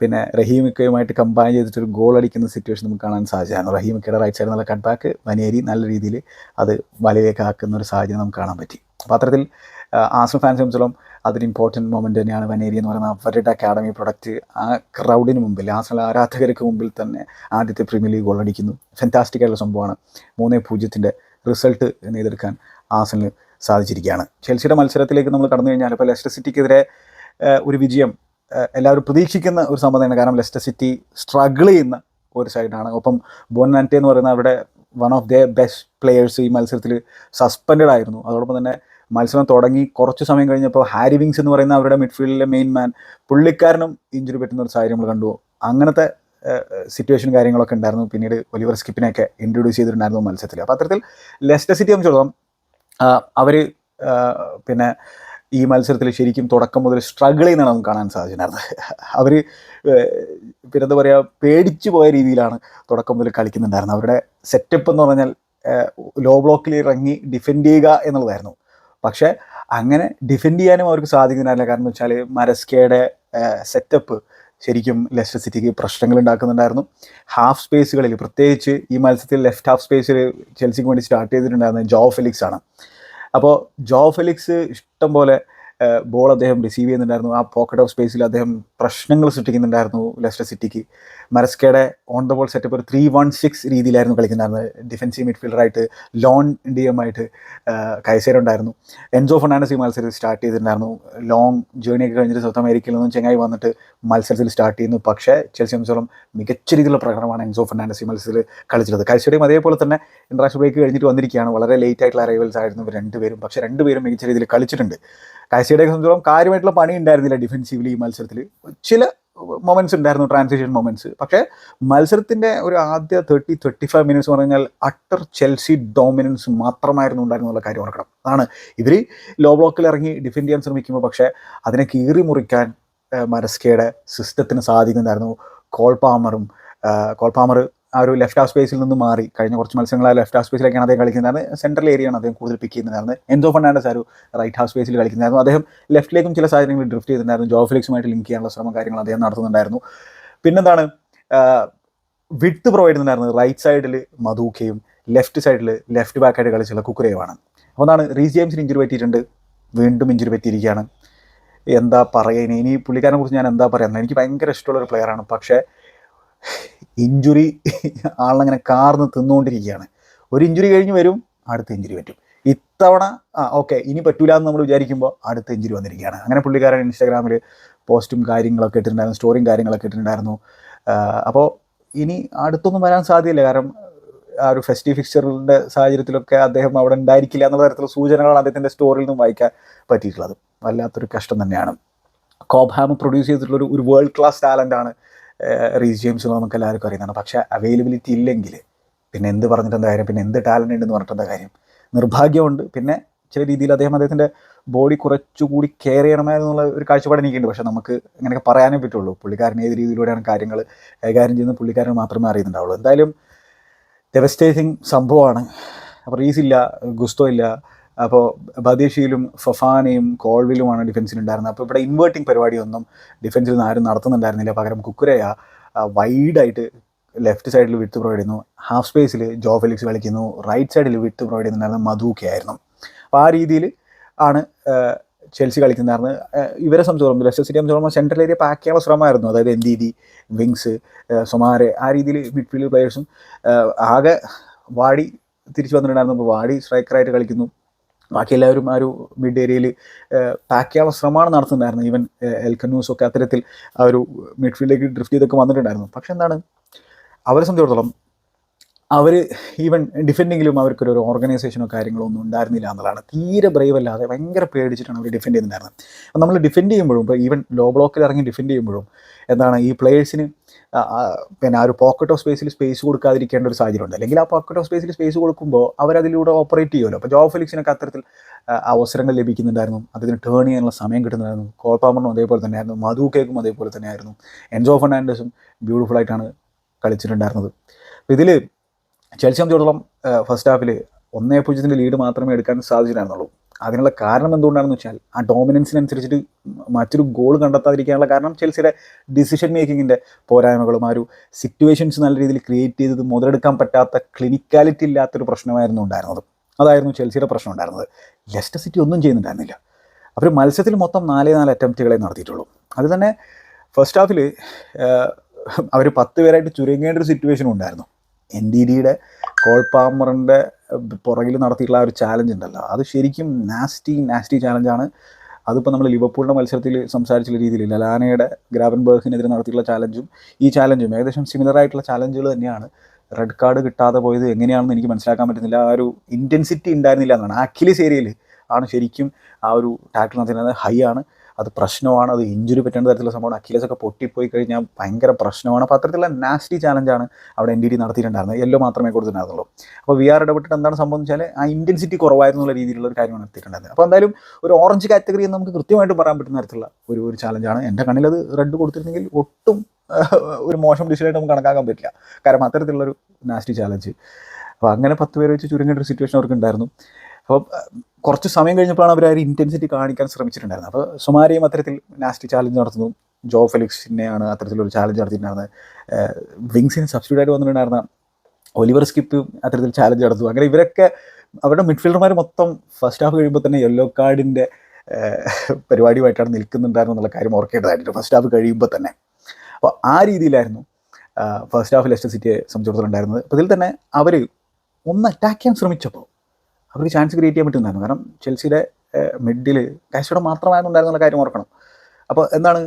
പിന്നെ റഹീമിക്കയുമായിട്ട് കമ്പൈൻ ചെയ്തിട്ട് ഒരു ഗോൾ അടിക്കുന്ന സിറ്റുവേഷൻ നമുക്ക് കാണാൻ സാധിച്ചായിരുന്നു റഹീമിക്കയുടെ റൈറ്റ് സൈഡിൽ നല്ല കട്ട് ബാക്ക് വനേരി നല്ല രീതിയിൽ അത് വലയിലേക്ക് ആക്കുന്ന ഒരു സാഹചര്യം നമുക്ക് കാണാൻ പറ്റി. അപ്പോൾ അത്തരത്തിൽ ആസ്മ ഫാൻസ് സംബന്ധിച്ചോളം അതൊരു ഇമ്പോർട്ടന്റ് മൊമെന്റ് തന്നെയാണ്. വനേരി എന്ന് പറയുന്ന അവരുടെ അക്കാഡമി പ്രൊഡക്റ്റ് ആ ക്രൗഡിന് മുമ്പിൽ ആ ആരാധകർക്ക് മുമ്പിൽ തന്നെ ആദ്യത്തെ പ്രീമിയർ ലീഗ് ഗോളടിക്കുന്നു ഫെന്റാസ്റ്റിക് ആയിട്ടുള്ള സംഭവമാണ്. മൂന്നേ പൂജ്യത്തിന്റെ റിസൾട്ട് നെയ്തെടുക്കാൻ ആസലിന് സാധിച്ചിരിക്കുകയാണ്. ചെൽസിയുടെ മത്സരത്തിലേക്ക് നമ്മൾ കടന്നു കഴിഞ്ഞാൽ ഇപ്പോൾ ലെസ്റ്റർ സിറ്റിക്കെതിരെ ഒരു വിജയം എല്ലാവരും പ്രതീക്ഷിക്കുന്ന ഒരു സംഭവം തന്നെയാണ്. കാരണം ലെസ്റ്റർ സിറ്റി സ്ട്രഗിൾ ചെയ്യുന്ന ഒരു സൈഡാണ് ഒപ്പം ബോനാന്റെ എന്ന് പറയുന്ന അവരുടെ one of the best players ഈ മത്സരത്തിൽ സസ്പെൻഡഡ് ആയിരുന്നു. അതോടൊപ്പം തന്നെ മത്സരം തുടങ്ങി കുറച്ച് സമയം കഴിഞ്ഞപ്പോൾ ഹാരി വിങ്സ് എന്ന് പറയുന്ന അവരുടെ മിഡ്ഫീൽഡിലെ മെയിൻ മാൻ പുള്ളിക്കാരനും ഇഞ്ചുറി പറ്റുന്ന ഒരു സാഹചര്യം നമ്മൾ കണ്ടു. അങ്ങനത്തെ സിറ്റുവേഷൻ കാര്യങ്ങളൊക്കെ ഉണ്ടായിരുന്നു. പിന്നീട് ഒലിവർ സ്കിപ്പിനെയൊക്കെ ഇൻട്രൊഡ്യൂസ് ചെയ്തിട്ടുണ്ടായിരുന്നു മത്സരത്തിൽ. അപ്പോൾ അത്തരത്തിൽ ലെസ്റ്റർ സിറ്റി സംബന്ധിച്ചിടത്തോളം അവർ പിന്നെ ഈ മത്സരത്തിൽ ശരിക്കും തുടക്കം മുതൽ സ്ട്രഗിൾ ചെയ്യുന്നതാണ് നമുക്ക് കാണാൻ സാധിച്ചിട്ടുണ്ടായിരുന്നത്. അവർ പിന്നെ എന്താ പറയുക പേടിച്ചു പോയ രീതിയിലാണ് തുടക്കം മുതൽ കളിക്കുന്നുണ്ടായിരുന്നത്. അവരുടെ സെറ്റപ്പ് എന്ന് പറഞ്ഞാൽ ലോ ബ്ലോക്കിൽ ഇറങ്ങി ഡിഫെൻഡ് ചെയ്യുക എന്നുള്ളതായിരുന്നു. പക്ഷേ അങ്ങനെ ഡിഫെൻഡ് ചെയ്യാനും അവർക്ക് സാധിക്കുന്നില്ല. കാരണം എന്ന് വെച്ചാൽ മരസ്കയുടെ സെറ്റപ്പ് ശരിക്കും ലെസ്റ്റർ സിറ്റിക്ക് പ്രശ്നങ്ങൾ ഉണ്ടാക്കുന്നുണ്ടായിരുന്നു. ഹാഫ് സ്പേസുകളിൽ പ്രത്യേകിച്ച് ഈ മത്സരത്തിൽ ലെഫ്റ്റ് ഹാഫ് സ്പേസിൽ ചെൽസിക്ക് വേണ്ടി സ്റ്റാർട്ട് ചെയ്തിട്ടുണ്ടായിരുന്നത് ജോ ഫെലിക്സ് ആണ്. അപ്പോൾ ജോ ഫെലിക്സ് ഇഷ്ടം പോലെ ബോൾ അദ്ദേഹം റിസീവ് ചെയ്യുന്നുണ്ടായിരുന്നു. ആ പോക്കറ്റ് ഓഫ് സ്പേസിൽ അദ്ദേഹം പ്രശ്നങ്ങൾ സൃഷ്ടിക്കുന്നുണ്ടായിരുന്നു ലെസ്റ്റർ സിറ്റിക്ക്. മരസ്കയുടെ ഓൺ ദ ബോൾ സെറ്റപ്പ് ഒരു ത്രീ വൺ സിക്സ് രീതിയിലായിരുന്നു കളിക്കുന്നുണ്ടായിരുന്നത്. ഡിഫൻസീവ് മിഡ്ഫീൽഡറായിട്ട് ലോൺ ഡി കൈസേരുണ്ടായിരുന്നു. കൈസേര എൻസോ ഫെർണാണ്ടസ് ഈ മത്സരത്തിൽ സ്റ്റാർട്ട് ചെയ്തിട്ടുണ്ടായിരുന്നു. ലോങ് ജേർണി ഒക്കെ കഴിഞ്ഞിട്ട് സൗത്ത് അമേരിക്കയിൽ നിന്നും ചെങ്ങായി വന്നിട്ട് മത്സരത്തിൽ സ്റ്റാർട്ട് ചെയ്യുന്നു. പക്ഷേ ചെൽസി സംബന്ധിച്ചോളം മികച്ച രീതിയിലുള്ള പ്രകടനമാണ് എൻസോ ഫെർണാണ്ടസ് ഈ മത്സരത്തിൽ കളിച്ചത് കൈസേരയും അതേപോലെ തന്നെ ഇന്റർനാഷണൽ ബ്രേക്ക് കഴിഞ്ഞിട്ട് വന്നിരിക്കുകയാണ്. വളരെ ലേറ്റ് ആയിട്ടുള്ള അറൈവൽസ് ആയിരുന്നു രണ്ടുപേരും. പക്ഷേ രണ്ടുപേരും മികച്ച രീതിയിൽ കളിച്ചിട്ടുണ്ട്. കാഴ്ചയുടെ സംബന്ധിച്ചോളം കാര്യമായിട്ടുള്ള പണി ഉണ്ടായിരുന്നില്ല ഡിഫൻസീവ്ലി ഈ മത്സരത്തിൽ. ചില മൊമെന്റ്സ് ഉണ്ടായിരുന്നു ട്രാൻസിഷൻ മൊമെന്റ്സ് പക്ഷേ മത്സരത്തിന്റെ ഒരു ആദ്യ തേർട്ടി തേർട്ടി ഫൈവ് മിനിറ്റ്സ് പറഞ്ഞാൽ അട്ടർ ചെൽസി ഡോമിനൻസ് മാത്രമായിരുന്നു ഉണ്ടായിരുന്നുള്ള കാര്യം ഓർക്കണം. അതാണ് ഇവർ ലോ ബ്ലോക്കിൽ ഇറങ്ങി ഡിഫെൻഡ് ചെയ്യാൻ ശ്രമിക്കുമ്പോൾ പക്ഷേ അതിനെ കീറി മുറിക്കാൻ മരസ്കയുടെ സിസ്റ്റത്തിന് സാധിക്കുന്നുണ്ടായിരുന്നു. കോൾ പാമറും കോൾ പാമർ ആ ഒരു ലെഫ്റ്റ് ഹാഫ് സ്പേസിൽ നിന്ന് മാറി. കഴിഞ്ഞ കുറച്ച് മത്സരങ്ങൾ ആ ലെഫ്റ്റ് ഹാഫ് സ്പേസിലേക്കാണ് അദ്ദേഹം കളിക്കുന്നത് സെൻട്രൽ ഏരിയയാണ് അദ്ദേഹം കൂടുതൽ പിക്ക് ചെയ്യുന്നതായിരുന്നു എൻസോ ഫെർണാണ്ടസ് ആ ഒരു റൈറ്റ് ഹാഫ് സ്പേസിൽ കളിക്കുന്നതായിരുന്നു. അദ്ദേഹം ലെഫ്റ്റിലേക്കും ചില സാഹചര്യങ്ങൾ ഡ്രിഫ്റ്റ് ചെയ്തിട്ടുണ്ടായിരുന്നു. ജോ ഫിലിക്സുമായിട്ട് ലിങ്ക് ചെയ്യാനുള്ള ശ്രമം കാര്യങ്ങൾ അദ്ദേഹം നടത്തുന്നുണ്ടായിരുന്നു. പിന്നെന്താണ് വിട്ട് പ്രൊവൈഡ് ചെയ്യുന്നുണ്ടായിരുന്നു. റൈറ്റ് സൈഡിൽ മധൂക്കയും ലെഫ്റ്റ് സൈഡിൽ ലെഫ്റ്റ് ബാക്കായിട്ട് കളിച്ചുള്ള കുക്കുരയുമാണ്. അപ്പോൾ എന്താണ് റീസ് ജെയിംസിന് ഇഞ്ചുറി പറ്റിയിട്ടുണ്ട്. വീണ്ടും ഇഞ്ചുറി പറ്റിയിരിക്കുകയാണ്. എന്താ പറയുക? ഇനി ഇനി പുള്ളിക്കാരനെ കുറിച്ച് ഞാൻ എന്താ പറയുന്നത് എനിക്ക് ഭയങ്കര ഇഷ്ടമുള്ള ഒരു പ്ലെയറാണ് പക്ഷേ ഇഞ്ചുറി ആളിനങ്ങനെ കാർന്ന് തിന്നുകൊണ്ടിരിക്കുകയാണ്. ഒരു ഇഞ്ചുറി കഴിഞ്ഞ് വരും അടുത്ത ഇഞ്ചുറി പറ്റും. ഇത്തവണ ആ ഓക്കെ ഇനി പറ്റൂല എന്ന് നമ്മൾ വിചാരിക്കുമ്പോൾ അടുത്ത ഇഞ്ചുറി വന്നിരിക്കുകയാണ്. അങ്ങനെ പുള്ളിക്കാരൻ ഇൻസ്റ്റാഗ്രാമിൽ പോസ്റ്റും കാര്യങ്ങളൊക്കെ ഇട്ടിട്ടുണ്ടായിരുന്നു സ്റ്റോറിയും കാര്യങ്ങളൊക്കെ ഇട്ടിട്ടുണ്ടായിരുന്നു. അപ്പോൾ ഇനി അടുത്തൊന്നും വരാൻ സാധ്യതയില്ല. കാരണം ആ ഒരു ഫെസ്റ്റീവ് ഫിക്ചറിന്റെ സാഹചര്യത്തിലൊക്കെ അദ്ദേഹം അവിടെ ഉണ്ടായിരിക്കില്ല എന്നുള്ള തരത്തിലുള്ള സൂചനകളാണ് അദ്ദേഹത്തിന്റെ സ്റ്റോറിയിൽ നിന്നും വായിക്കാൻ പറ്റിയിട്ടുള്ളത്. വല്ലാത്തൊരു കഷ്ടം തന്നെയാണ്. കോബ്ഹാം പ്രൊഡ്യൂസ് ചെയ്തിട്ടുള്ള ഒരു വേൾഡ് ക്ലാസ് ടാലന്റാണ് റീസ് ജെയിംസ് നമുക്ക് എല്ലാവർക്കും അറിയുന്നതാണ്. പക്ഷേ അവൈലബിലിറ്റി ഇല്ലെങ്കിൽ പിന്നെ എന്ത് പറഞ്ഞിട്ടെന്താ കാര്യം? പിന്നെ എന്ത് ടാലന്റ് ഉണ്ടെന്ന് പറഞ്ഞിട്ടെന്താ കാര്യം? നിർഭാഗ്യമുണ്ട്. പിന്നെ ചില രീതിയിൽ അദ്ദേഹം അദ്ദേഹത്തിന്റെ ബോഡി കുറച്ചുകൂടി കെയർ ചെയ്യണമായിരുന്നുള്ള ഒരു കാഴ്ചപ്പാട് എനിക്കുണ്ട്. പക്ഷേ നമുക്ക് അങ്ങനെയൊക്കെ പറയാനേ പറ്റുള്ളൂ. പുള്ളിക്കാരൻ ഏത് രീതിയിലൂടെയാണ് കാര്യങ്ങൾ കൈകാര്യം ചെയ്യുന്നത് പുള്ളിക്കാരൻ മാത്രമേ അറിയുന്നുണ്ടാവുള്ളൂ. എന്തായാലും ഡെവസ്റ്റേറ്റിംഗ് സംഭവമാണ്. റീസ് ഇല്ല ഗുസ്തോ ഇല്ല അപ്പോൾ ബദേഷിയിലും ഫഫാനയും കോൾവിലുമാണ് ഡിഫൻസിലുണ്ടായിരുന്നത്. അപ്പോൾ ഇവിടെ ഇൻവേർട്ടിംഗ് പരിപാടിയൊന്നും ഡിഫൻസിൽ നിന്ന് ആരും നടത്തുന്നുണ്ടായിരുന്നില്ല. പകരം കുക്കുരയ വൈഡായിട്ട് ലെഫ്റ്റ് സൈഡിൽ വിട്ട് പ്രൊവൈഡ് ചെയ്യുന്നു ഹാഫ് സ്പേസിൽ ജോ ഫെലിക്സ് കളിക്കുന്നു. റൈറ്റ് സൈഡിൽ വിട്ട് പ്രൊവൈഡ് ചെയ്യുന്നുണ്ടായിരുന്നത് മധുക്കെ ആയിരുന്നു. അപ്പോൾ ആ രീതിയിൽ ആണ് ചെൽസി കളിക്കുന്നായിരുന്നു ഇവരെ സംബന്ധിച്ചോളം ലെസ്റ്റർ സിറ്റി സംബന്ധിച്ചോളം സെൻട്രൽ ഏരിയ പാക്ക് ചെയ്യാനുള്ള ശ്രമമായിരുന്നു. അതായത് ഡി വിങ്സ് സൊമാരെ ആ രീതിയിൽ മിഡ്ഫീൽഡ് പ്ലെയേഴ്സും ആകെ വാടി തിരിച്ചു വന്നിട്ടുണ്ടായിരുന്നു. അപ്പോൾ വാടി സ്ട്രൈക്കറായിട്ട് കളിക്കുന്നു. ബാക്കി എല്ലാവരും ആ ഒരു മിഡ് ഏരിയയിൽ പാക്ക് ചെയ്യാനുള്ള ശ്രമമാണ് നടത്തുന്നുണ്ടായിരുന്നു ഈവൻ എൽക്കന്യൂസ് ഒക്കെ അത്തരത്തിൽ ആ ഒരു മിഡ്ഫീൽഡിലേക്ക് ഡ്രിഫ്റ്റ് ചെയ്തൊക്കെ വന്നിട്ടുണ്ടായിരുന്നു. പക്ഷെ എന്താണ്? അവരെ സംബന്ധിച്ചിടത്തോളം അവർ ഈവൻ ഡിഫെൻഡിങ്ങിലും അവർക്കൊരു ഒരു ഓർഗനൈസേഷനോ കാര്യങ്ങളോ ഒന്നും ഉണ്ടായിരുന്നില്ല എന്നുള്ളതാണ്. തീരെ ബ്രേവ് അല്ലാതെ ഭയങ്കര പേടിച്ചിട്ടാണ് അവർ ഡിഫെൻഡ് ചെയ്യുന്നുണ്ടായിരുന്നത്. അപ്പോൾ നമ്മൾ ഡിഫെൻഡ് ചെയ്യുമ്പോഴും ഇപ്പോൾ ഈവൻ ലോ ബ്ലോക്കിൽ ഇറങ്ങി ഡിഫെൻഡ് ചെയ്യുമ്പോഴും എന്താണ് ഈ പ്ലേയേഴ്സിന് പിന്നെ ആ ഒരു പോക്കറ്റ് ഓഫ് സ്പേസിൽ സ്പേസ് കൊടുക്കാതിരിക്കേണ്ട ഒരു സാഹചര്യം ഉണ്ട് അല്ലെങ്കിൽ ആ പോക്കറ്റ് ഓഫ് സ്പേസിൽ സ്പേസ് കൊടുക്കുമ്പോൾ അവരതിലൂടെ ഓപ്പറേറ്റ് ചെയ്യുമല്ലോ. അപ്പോൾ ജോ ഫെലിക്സിനൊക്കെ അത്തരത്തിൽ അവസരങ്ങൾ ലഭിക്കുന്നുണ്ടായിരുന്നു. അതിന് ടേൺ ചെയ്യാനുള്ള സമയം കിട്ടുന്നുണ്ടായിരുന്നു. കോൾ പാമറിനും അതേപോലെ തന്നെയായിരുന്നു. മധു കേക്കും അതേപോലെ തന്നെയായിരുന്നു. എൻജോ ഫെർണാൻഡസും ബ്യൂട്ടിഫുൾ ആയിട്ടാണ് കളിച്ചിട്ടുണ്ടായിരുന്നത്. അപ്പോൾ ഇതിൽ ചെൽസി സംബന്ധിച്ചിടത്തോളം ഫസ്റ്റ് ഹാഫിൽ ഒന്നേ പൂജ്യത്തിന്റെ ലീഡ് മാത്രമേ എടുക്കാൻ സാധിച്ചിട്ടുണ്ടായിരുന്നുള്ളൂ അതിനുള്ള കാരണം എന്തുകൊണ്ടാണെന്ന് വെച്ചാൽ ആ ഡോമിനൻസിനനുസരിച്ചിട്ട് മറ്റൊരു ഗോൾ കണ്ടെത്താതിരിക്കാനുള്ള കാരണം ചെൽസിയുടെ ഡിസിഷൻ മേക്കിങ്ങിന്റെ പോരായ്മകളും ആ ഒരു സിറ്റുവേഷൻസ് നല്ല രീതിയിൽ ക്രിയേറ്റ് ചെയ്തത് മുതലെടുക്കാൻ പറ്റാത്ത ക്ലിനിക്കാലിറ്റി ഇല്ലാത്തൊരു പ്രശ്നമായിരുന്നു ഉണ്ടായിരുന്നത്. അതായിരുന്നു ചെൽസിയുടെ പ്രശ്നം ഉണ്ടായിരുന്നത്. ലെസ്റ്റർ സിറ്റി ഒന്നും ചെയ്യുന്നുണ്ടായിരുന്നില്ല. അവർ മത്സരത്തിൽ മൊത്തം നാലേ നാല് അറ്റംപ്റ്റുകളെ നടത്തിയിട്ടുള്ളൂ. അത് തന്നെ ഫസ്റ്റ് ഹാഫിൽ അവർ പത്ത് പേരായിട്ട് ചുരുങ്ങേണ്ട ഒരു സിറ്റുവേഷനും ഉണ്ടായിരുന്നു. എൻ ഡി ഡിയുടെ കോൾ പാമറിന്റെ പുറകിൽ നടത്തിയിട്ടുള്ള ഒരു ചാലഞ്ച് ഉണ്ടല്ലോ. അത് ശരിക്കും നാസ്റ്റി നാസ്റ്റി ചാലഞ്ചാണ് അതിപ്പോൾ നമ്മൾ ലിവർപൂളിന്റെ മത്സരത്തിൽ സംസാരിച്ചുള്ള രീതിയിൽ ലലാനയുടെ ഗ്രാവൻബർഗിനെതിരെ നടത്തിയിട്ടുള്ള ചാലഞ്ചും ഈ ചാലഞ്ചും ഏകദേശം സിമിലർ ആയിട്ടുള്ള ചാലഞ്ചുകൾ തന്നെയാണ്. റെഡ് കാർഡ് കിട്ടാതെ പോയത് എങ്ങനെയാണെന്ന് എനിക്ക് മനസ്സിലാക്കാൻ പറ്റുന്നില്ല. ആ ഒരു ഇന്റൻസിറ്റി ഉണ്ടായിരുന്നില്ല എന്നാണ്. ആക്ച്വലി ഏരിയയിൽ ആണ് ശരിക്കും ആ ഒരു ടാക്കിൾ നടത്തുന്നത് ഹൈ ആണ്. അത് പ്രശ്നമാണ് അത് ഇഞ്ചുറി പറ്റേണ്ട തരത്തിലുള്ള സംഭവമാണ്. അഖിലേസ് ഒക്കെ പൊട്ടിപ്പോയി കഴിഞ്ഞാൽ ഭയങ്കര പ്രശ്നമാണ്. അപ്പോൾ അത്തരത്തിലുള്ള നാസ്റ്റി ചാലഞ്ചാണ് അവിടെ എൻ ഡി ഡി നടത്തിയിട്ടുണ്ടായിരുന്നത്. യെല്ലോ മാത്രമേ കൊടുത്തിട്ടുണ്ടായിരുന്നുള്ളൂ. അപ്പോൾ വി ആർ ഇടപെട്ടിട്ട് എന്താണ് സംഭവം വെച്ചാൽ ആ ഇന്റൻസിറ്റി കുറവായിരുന്നുള്ള രീതിയിലുള്ള ഒരു കാര്യമാണ് നടത്തിയിട്ടുണ്ടായിരുന്നത്. അപ്പോൾ എന്തായാലും ഒരു ഓറഞ്ച് കാറ്റഗറി എന്ന് നമുക്ക് കൃത്യമായിട്ട് പറയാൻ പറ്റുന്ന തരത്തിലുള്ള ഒരു ഒരു ചാലഞ്ചാണ് എന്റെ കണ്ണിൽ അത് റെഡ് കൊടുത്തിരുന്നെങ്കിൽ ഒട്ടും ഒരു മോശം ഡിസിഷനായിട്ട് നമുക്ക് കണക്കാക്കാൻ പറ്റില്ല. കാരണം അത്തരത്തിലുള്ളൊരു നാസ്റ്റി ചാലഞ്ച് അപ്പോൾ അങ്ങനെ പത്ത് പേര് വെച്ച് ചുരുങ്ങേണ്ട ഒരു സിറ്റുവേഷൻ അവർക്ക് ഉണ്ടായിരുന്നു. അപ്പോൾ കുറച്ച് സമയം കഴിഞ്ഞപ്പോഴാണ് അവർ ആ ഒരു ഇന്റൻസിറ്റി കാണിക്കാൻ ശ്രമിച്ചിട്ടുണ്ടായിരുന്നത്. അപ്പോൾ സുമാരിയും അത്തരത്തിൽ നാസ്റ്റി ചാലഞ്ച് നടത്തുന്നു. ജോ ഫെലിക്സിനെയാണ് അത്തരത്തിലൊരു ചാലഞ്ച് നടത്തിയിട്ടുണ്ടായിരുന്നത്. വിങ്സിന് സബ്സ്റ്റിറ്റ്യൂട്ട് ആയിട്ട് വന്നിട്ടുണ്ടായിരുന്ന ഒലിവർ സ്കിപ്പ് അത്തരത്തിൽ ചാലഞ്ച് നടത്തും അങ്ങനെ ഇവരൊക്കെ അവരുടെ മിഡ്ഫീൽഡർമാർ മൊത്തം ഫസ്റ്റ് ഹാഫ് കഴിയുമ്പോൾ തന്നെ യെല്ലോ കാർഡിന്റെ പരിപാടിയുമായിട്ടാണ് നിൽക്കുന്നുണ്ടായിരുന്നു എന്നുള്ള കാര്യം ഓർക്കേണ്ടതായിട്ടുണ്ട് ഫസ്റ്റ് ഹാഫ് കഴിയുമ്പോൾ തന്നെ. അപ്പോൾ ആ രീതിയിലായിരുന്നു ഫസ്റ്റ് ഹാഫ് ലെസ്റ്റർ സിറ്റിയെ സംബന്ധിച്ചിടത്തോളം ഉണ്ടായിരുന്നത്. അപ്പോൾ ഇതിൽ തന്നെ അവർ ഒന്ന് അറ്റാക്ക് ചെയ്യാൻ ശ്രമിച്ചപ്പോൾ അവർക്ക് ചാൻസ് ക്രിയേറ്റ് ചെയ്യാൻ പറ്റുന്നതായിരുന്നു. കാരണം ചെൽസിയുടെ മിഡിൽ കാശോടെ മാത്രമായിരുന്നുണ്ടായിരുന്നുള്ള കാര്യം ഓർക്കണം അപ്പോൾ എന്താണ്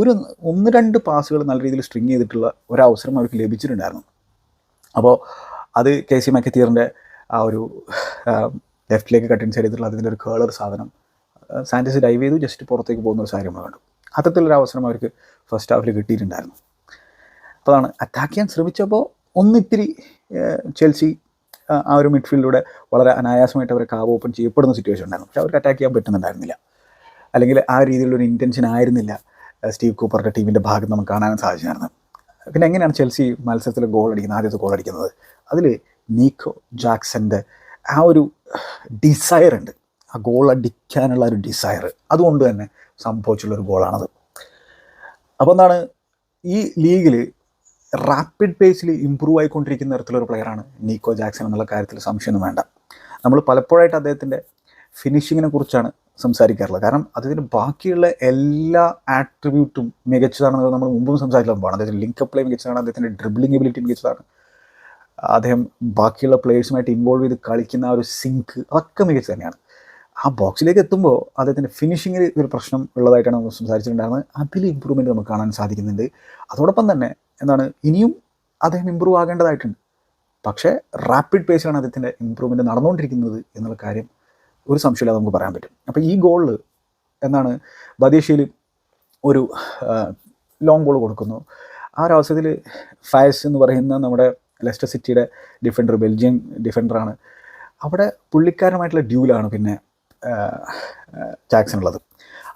ഒരു ഒന്ന് രണ്ട് പാസുകൾ നല്ല രീതിയിൽ സ്ട്രിങ് ചെയ്തിട്ടുള്ള ഒരവസരം അവർക്ക് ലഭിച്ചിട്ടുണ്ടായിരുന്നു. അപ്പോൾ അത് കെ സി മക്കത്തീറിന്റെ ആ ഒരു ലെഫ്റ്റിലേക്ക് കട്ടിൻ സൈഡ് ചെയ്തിട്ടുള്ള അതിന്റെ ഒരു കേളർ സാധനം സാന്റസ് ഡൈവ് ചെയ്തു ജസ്റ്റ് പുറത്തേക്ക് പോകുന്ന ഒരു സാഹചര്യം കണ്ടു. അത്തരത്തിലൊരു അവസരം അവർക്ക് ഫസ്റ്റ് ഹാഫിൽ കിട്ടിയിട്ടുണ്ടായിരുന്നു. അപ്പോൾ അതാണ് അറ്റാക്ക് ചെയ്യാൻ ശ്രമിച്ചപ്പോൾ ഒന്നിത്തിരി ചെൽസി ആ, ഒരു മിഡ്ഫീൽഡിലൂടെ വളരെ അനായാസമായിട്ട് അവരെ കാവ് ഓപ്പൺ ചെയ്യപ്പെടുന്ന സിറ്റുവേഷൻ ഉണ്ടായിരുന്നു. പക്ഷെ അവർക്ക് അറ്റാക്ക് ചെയ്യാൻ പറ്റുന്നുണ്ടായിരുന്നില്ല. അല്ലെങ്കിൽ ആ രീതിയിലുള്ളൊരു ഇന്റൻഷൻ ആയിരുന്നില്ല സ്റ്റീവ് കൂപ്പറുടെ ടീമിന്റെ ഭാഗത്ത് നമുക്ക് കാണാൻ സാധിച്ചായിരുന്നു പിന്നെ എങ്ങനെയാണ് ചെൽസി മത്സരത്തിൽ ഗോൾ അടിക്കുന്നത് ആദ്യത്തെ ഗോൾ അടിക്കുന്നത്? അതിൽ നീക്കോ ജാക്സന്റെ ആ ഒരു ഡിസയർ ഉണ്ട്. ആ ഗോൾ അടിക്കാനുള്ള ഒരു ഡിസയർ അതുകൊണ്ട് തന്നെ സംഭവിച്ചുള്ളൊരു ഗോളാണത് അപ്പോൾ എന്താണ് ഈ ലീഗിൽ റാപ്പിഡ് പേസിൽ ഇമ്പ്രൂവ് ആയിക്കൊണ്ടിരിക്കുന്ന തരത്തിലൊരു പ്ലെയറാണ് നീക്കോ ജാക്സൺ എന്നുള്ള കാര്യത്തിൽ സംശയമൊന്നും വേണ്ട. നമ്മൾ പലപ്പോഴായിട്ട് അദ്ദേഹത്തിന്റെ ഫിനിഷിങ്ങിനെ കുറിച്ചാണ് സംസാരിക്കാറുള്ളത്. കാരണം അദ്ദേഹത്തിന് ബാക്കിയുള്ള എല്ലാ ആട്രിബ്യൂട്ടും മികച്ചതാണെന്ന് നമ്മൾ മുമ്പും സംഭവമാണ് അദ്ദേഹത്തിന്റെ ലിങ്ക് പ്ലേ മികച്ചതാണ് അദ്ദേഹത്തിന്റെ ഡ്രിബ്ലിങ് എബിലിറ്റി മികച്ചതാണ്. അദ്ദേഹം ബാക്കിയുള്ള പ്ലേയേഴ്സുമായിട്ട് ഇൻവോൾവ് ചെയ്ത് കളിക്കുന്ന ആ ഒരു സിങ്ക് അതൊക്കെ മികച്ച തന്നെയാണ്. ആ ബോക്സിലേക്ക് എത്തുമ്പോൾ അദ്ദേഹത്തിന്റെ ഫിനിഷിങ്ങിൽ ഒരു പ്രശ്നം ഉള്ളതായിട്ടാണ് നമ്മൾ സംസാരിച്ചിട്ടുണ്ടായിരുന്നത്. അതിൽ ഇമ്പ്രൂവ്മെന്റ് നമുക്ക് കാണാൻ സാധിക്കുന്നുണ്ട്. അതോടൊപ്പം തന്നെ എന്താണ് ഇനിയും അദ്ദേഹം ഇമ്പ്രൂവ് ആകേണ്ടതായിട്ടുണ്ട്. പക്ഷേ റാപ്പിഡ് പേസിലാണ് അദ്ദേഹത്തിന്റെ ഇമ്പ്രൂവ്മെന്റ് നടന്നുകൊണ്ടിരിക്കുന്നത് എന്നുള്ള കാര്യം ഒരു സംശയമില്ലാതെ നമുക്ക് പറയാൻ പറ്റും. അപ്പോൾ ഈ ഗോളിൽ എന്താണ് ബദേശയിൽ ഒരു ലോങ് ബോൾ കൊടുക്കുന്നു. ആ ഒരു അവസരത്തിൽ ഫയസ് എന്ന് പറയുന്ന നമ്മുടെ ലെസ്റ്റർ സിറ്റിയുടെ ഡിഫൻഡർ ബെൽജിയം ഡിഫൻഡറാണ് അവിടെ പുള്ളിക്കാരനുമായിട്ടുള്ള ഡ്യൂലാണ് പിന്നെ ജാക്സൺ ഉള്ളത്.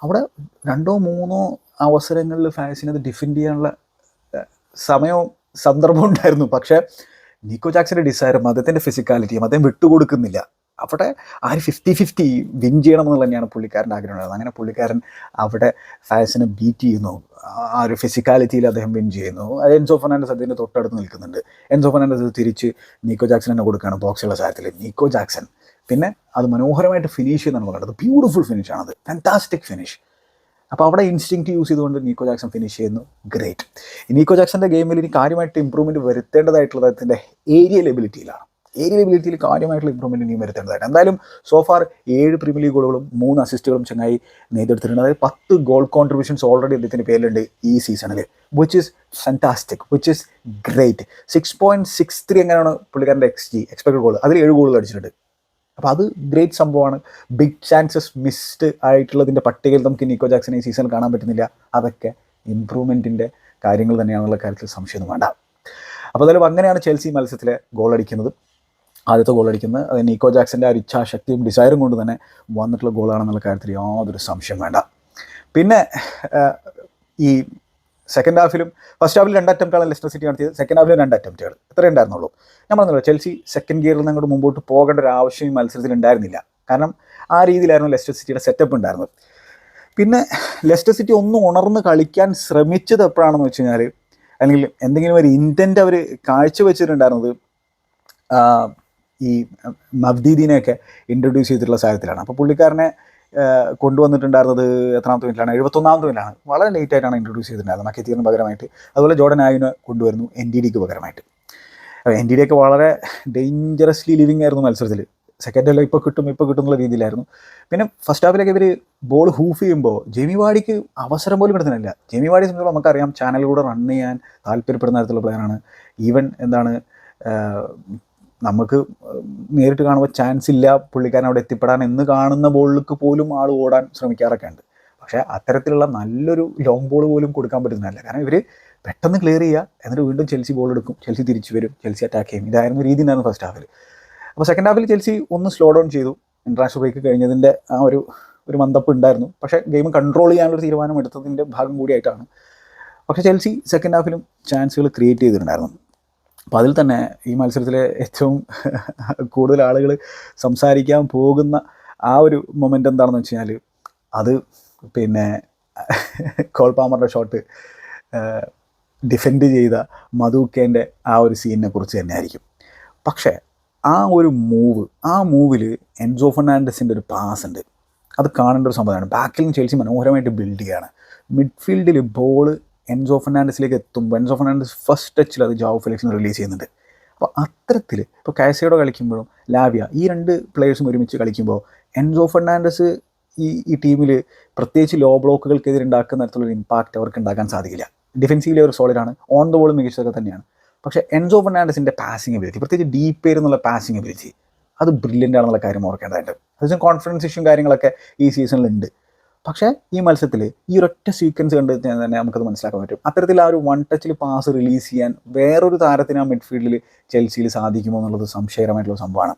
അവിടെ രണ്ടോ മൂന്നോ അവസരങ്ങളിൽ ഫയസിനെ അത് ഡിഫെൻഡ് ചെയ്യാനുള്ള സമയവും സന്ദർഭവും ഉണ്ടായിരുന്നു. പക്ഷേ നിക്കോ ജാക്സന്റെ ഡിസയറും അദ്ദേഹത്തിന്റെ ഫിസിക്കാലിറ്റിയും അദ്ദേഹം വിട്ടുകൊടുക്കുന്നില്ല. അവിടെ ആ ഒരു ഫിഫ്റ്റി ഫിഫ്റ്റി വിൻ ചെയ്യണം എന്നുള്ളത് തന്നെയാണ് പുള്ളിക്കാരന്റെ ആഗ്രഹം ഉള്ളത് അങ്ങനെ പുള്ളിക്കാരൻ അവിടെ ഫാസിനെ ബീറ്റ് ചെയ്യുന്നു. ആ ഒരു ഫിസിക്കാലിറ്റിയിൽ അദ്ദേഹം വിൻ ചെയ്യുന്നു. അത് എൻസോ ഫെർണാണ്ടസ് അതിന്റെ തൊട്ടടുത്ത് നിൽക്കുന്നുണ്ട്. എൻസോ ഫെർണാണ്ടസ് തിരിച്ച് നീക്കോ ജാക്സൺ തന്നെ കൊടുക്കുകയാണ് ബോക്സുള്ള സാഹചര്യത്തിൽ. Nico Jackson. പിന്നെ അത് മനോഹരമായിട്ട് ഫിനിഷ് ചെയ്യുന്നതാണ് പറയുന്നത് ബ്യൂട്ടിഫുൾ ഫിനിഷ് ആണത്. ഫാന്റാസ്റ്റിക് ഫിനിഷ് അപ്പോൾ അവിടെ ഇൻസ്റ്റിങ് യൂസ് ചെയ്തുകൊണ്ട് നീക്കോ ജാക്സൺ ഫിനിഷ് ചെയ്യുന്നു. ഗ്രേറ്റ് നീക്കോ ജാക്സന്റെ ഗെയിമിൽ ഇനി കാര്യമായിട്ട് ഇമ്പ്രൂവ്മെന്റ് വരുത്തേണ്ടതായിട്ടുള്ളത് അതിന്റെ ഏരിയൽ എബിലിറ്റിയിലാണ് ഏരിയൽ എബിലിറ്റിയിൽ കാര്യമായിട്ടുള്ള ഇമ്പ്രൂവ്മെന്റ് ഇനിയും വരുത്തേണ്ടതായിട്ട്. എന്തായാലും സോഫാർ ഏഴ് പ്രീമിയർ ലീഗ് ഗോളുകളും മൂന്ന് അസിസ്റ്റുകളും ചങ്ങായി നേടിയെടുത്തിട്ടുണ്ട്. അതായത് പത്ത് ഗോൾ കോൺട്രിബ്യൂഷൻസ് ഓൾറെഡി അദ്ദേഹത്തിന്റെ പേരിലുണ്ട് ഈ സീസണിൽ which is fantastic which is great six point six three എങ്ങനെയാണ് പുള്ളിക്കാരന്റെ എക്സ് ജി എക്സ്പെക്ടഡ് ഗോൾ അതിൽ ഏഴ് ഗോളുകൾ അടിച്ചിട്ടുണ്ട് അപ്പോൾ അത് ഗ്രേറ്റ് സംഭവമാണ്. ബിഗ് ചാൻസസ് മിസ്ഡ് ആയിട്ടുള്ളതിന്റെ പട്ടികയിൽ നമുക്ക് നിക്കോ ജാക്സനെ ഈ സീസൺ കാണാൻ പറ്റുന്നില്ല. അതൊക്കെ ഇമ്പ്രൂവ്മെന്റിന്റെ കാര്യങ്ങൾ തന്നെയാണെന്നുള്ള കാര്യത്തിൽ സംശയമൊന്നും വേണ്ട. അപ്പോൾ അതായത് അങ്ങനെയാണ് ചെൽസി മത്സരത്തിലെ ഗോൾ അടിക്കുന്നത്. ആദ്യത്തെ ഗോൾ അടിക്കുന്നത്. അത് നിക്കോ ജാക്സന്റെ ആ ഒരു ഇച്ഛാശക്തിയും ഡിസയറും കൊണ്ട് തന്നെ വന്നിട്ടുള്ള ഗോളാണെന്നുള്ള കാര്യത്തിൽ യാതൊരു സംശയം വേണ്ട. പിന്നെ ഈ സെക്കൻഡ് ഹാഫിലും ഫസ്റ്റ് ഹാഫിൽ രണ്ട് അറ്റംപ്റ്റാണ് ലെസ്റ്റർ സിറ്റി നടത്തിയത്. സെക്കൻഡ് ഹാഫിലും രണ്ട് അറ്റംപ്റ്റുകൾ ഇത്രയേ ഉണ്ടായിരുന്നുള്ളൂ. ഞാൻ പറഞ്ഞല്ലോ ചെൽസി സെക്കൻഡ് ഗിയറിൽ നിന്ന് അങ്ങോട്ട് മുമ്പോട്ട് പോകേണ്ട ഒരു ആവശ്യം മത്സരത്തിൽ ഉണ്ടായിരുന്നില്ല. കാരണം ആ രീതിയിലായിരുന്നു ലെസ്റ്റർ സിറ്റിയുടെ സെറ്റപ്പ് ഉണ്ടായിരുന്നത്. പിന്നെ ലെസ്റ്റർ സിറ്റി ഒന്ന് ഉണർന്ന് കളിക്കാൻ ശ്രമിച്ചത് എപ്പോഴാണെന്ന് വെച്ച് കഴിഞ്ഞാൽ അല്ലെങ്കിൽ എന്തെങ്കിലും ഒരു ഇന്റന്റ് അവർ കാഴ്ചവെച്ചിട്ടുണ്ടായിരുന്നത് ഈ മബ്ദീദിനെയൊക്കെ ഇൻട്രൊഡ്യൂസ് ചെയ്തിട്ടുള്ള സാഹചര്യത്തിലാണ്. അപ്പോൾ പുള്ളിക്കാരനെ കൊണ്ടുവന്നിട്ടുണ്ടായിരുന്നത് എത്രാമത്തെ മിനിറ്റിലാണ്? എഴുപത്തൊന്നാമത്തെ മിനിറ്റിലാണ്. വളരെ ലേറ്റ് ആയിട്ടാണ് ഇൻട്രൊഡ്യൂസ് ചെയ്തിട്ടുണ്ടായിരുന്നത്. മക്കത്തീറിന് പകരമായിട്ട്. അതുപോലെ ജോർഡൻ ആയുവിനെ കൊണ്ടുവരുന്നു എൻ ഡി ഡിക്ക് പകരമായിട്ട്. എൻ ഡി ഡി ഒക്കെ വളരെ ഡേഞ്ചറസ്ലി ലിവിങ് ആയിരുന്നു മത്സരത്തിൽ സെക്കൻഡ് എല്ലാം ഇപ്പോൾ കിട്ടും ഇപ്പോൾ കിട്ടും എന്നുള്ള രീതിയിലായിരുന്നു. പിന്നെ ഫസ്റ്റ് ഹാഫിലൊക്കെ ഇവർ ബോൾ ഹൂഫ് ചെയ്യുമ്പോൾ ജെമി വാടിക്ക് അവസരം പോലും കിട്ടുന്നില്ല ജെമി വാടിയെ സംബന്ധിച്ചോളം നമുക്കറിയാം ചാനലിലൂടെ റൺ ചെയ്യാൻ താല്പര്യപ്പെടുന്ന തരത്തിലുള്ള പ്ലെയറാണ് ഈവൻ എന്താണ് നമുക്ക് നേരിട്ട് കാണുമ്പോൾ ചാൻസ് ഇല്ല പുള്ളിക്കാരൻ അവിടെ എത്തിപ്പെടാൻ എന്ന് കാണുന്ന ബോളിലേക്ക് പോലും ആൾ ഓടാൻ ശ്രമിക്കാറൊക്കെ ഉണ്ട്. പക്ഷേ അത്തരത്തിലുള്ള നല്ലൊരു ലോങ് ബോൾ പോലും കൊടുക്കാൻ പറ്റുന്നതല്ല. കാരണം ഇവർ പെട്ടെന്ന് ക്ലിയർ ചെയ്യുക എന്നിട്ട് വീണ്ടും ചെൽസി ബോൾ എടുക്കും. ചെൽസി തിരിച്ചു വരും. ചെൽസി അറ്റാക്ക് ചെയ്യും. ഇതായിരുന്നു രീതി ഉണ്ടായിരുന്നു ഫസ്റ്റ് ഹാഫിൽ അപ്പോൾ സെക്കൻഡ് ഹാഫിൽ ചെൽസി ഒന്ന് സ്ലോ ഡൗൺ ചെയ്തു. ഇൻട്രാഷണൽ ബ്രേക്ക് കഴിഞ്ഞതിന്റെ ആ ഒരു ഒരു മന്ദപ്പ് ഉണ്ടായിരുന്നു. പക്ഷേ ഗെയിം കൺട്രോൾ ചെയ്യാനുള്ള തീരുമാനം എടുത്തതിന്റെ ഭാഗം കൂടിയായിട്ടാണ്. പക്ഷേ ചെൽസി സെക്കൻഡ് ഹാഫിലും ചാൻസുകൾ ക്രിയേറ്റ് ചെയ്തിട്ടുണ്ടായിരുന്നു. അപ്പോൾ അതിൽ തന്നെ ഈ മത്സരത്തിലെ ഏറ്റവും കൂടുതൽ ആളുകൾ സംസാരിക്കാൻ പോകുന്ന ആ ഒരു മൊമെന്റ് എന്താണെന്ന് വെച്ച് കഴിഞ്ഞാൽ അത് പിന്നെ കോൾ പാമറിന്റെ ഷോട്ട് ഡിഫെൻഡ് ചെയ്ത മധുക്കേന്റെ ആ ഒരു സീനിനെ കുറിച്ച് തന്നെ ആയിരിക്കും പക്ഷേ ആ ഒരു മൂവ് ആ മൂവിൽ എൻസോ ഫെർണാണ്ടസിന്റെ ഒരു പാസ് ഉണ്ട്. അത് കാണേണ്ട ഒരു സംഭവമാണ്. ബാക്കിൽ നിന്ന് ചെൽസി മനോഹരമായിട്ട് ബിൽഡ് ചെയ്യുകയാണ് മിഡ്ഫീൽഡിൽ ബോൾ എൻസോ ഫെർണാണ്ടസിലേക്ക് എത്തുമ്പോൾ എൻസോ ഫെർണാണ്ടസ് ഫസ്റ്റ് ടച്ചിൽ അത് ജാവോ ഫെലിക്സിന് റിലീസ് ചെയ്യുന്നുണ്ട്. അപ്പോൾ അത്തരത്തിൽ ഇപ്പോൾ കാസൈഡോ കളിക്കുമ്പോഴും ലാവിയ ഈ രണ്ട് പ്ലെയേഴ്സും ഒരുമിച്ച് കളിക്കുമ്പോൾ എൻസോ ഫെർണാണ്ടസ് ഈ ഈ ടീമിൽ പ്രത്യേകിച്ച് ലോ ബ്ലോക്കുകൾക്കെതിരെ ഉണ്ടാക്കുന്ന തരത്തിലുള്ള ഇമ്പാക്റ്റ് അവർക്ക് ഉണ്ടാക്കാൻ സാധിക്കില്ല. ഡിഫെൻസീവിലെ ഒരു സോളിഡാണ് ഓൺ ദ ബോൾ മികച്ചതൊക്കെ തന്നെയാണ്. പക്ഷേ എൻസോ ഫെർണാണ്ടസിന്റെ പാസിംഗ് എബിലിറ്റി പ്രത്യേകിച്ച് ഡീപ്പ് എന്നുള്ള പാസിംഗ് എബിലിറ്റി അത് ബ്രില്യന്റ് ആണെന്നുള്ള കാര്യം ഓർക്കേണ്ടതായിട്ട് അതിന് കോൺഫിഡൻസ് ഇഷ്യൂ കാര്യങ്ങളൊക്കെ ഈ സീസണിലുണ്ട് പക്ഷേ ഈ മത്സരത്തിൽ ഈ ഒരൊറ്റ സീക്വൻസ് കണ്ട് തന്നെ നമുക്കത് മനസ്സിലാക്കാൻ പറ്റും. അത്തരത്തിൽ ആ ഒരു വൺ ടച്ചിൽ പാസ് റിലീസ് ചെയ്യാൻ വേറൊരു താരത്തിന് ആ മിഡ്ഫീൽഡിൽ ചെൽസിയിൽ സാധിക്കുമോ എന്നുള്ളത് സംശയകരമായിട്ടുള്ള സംഭവമാണ്.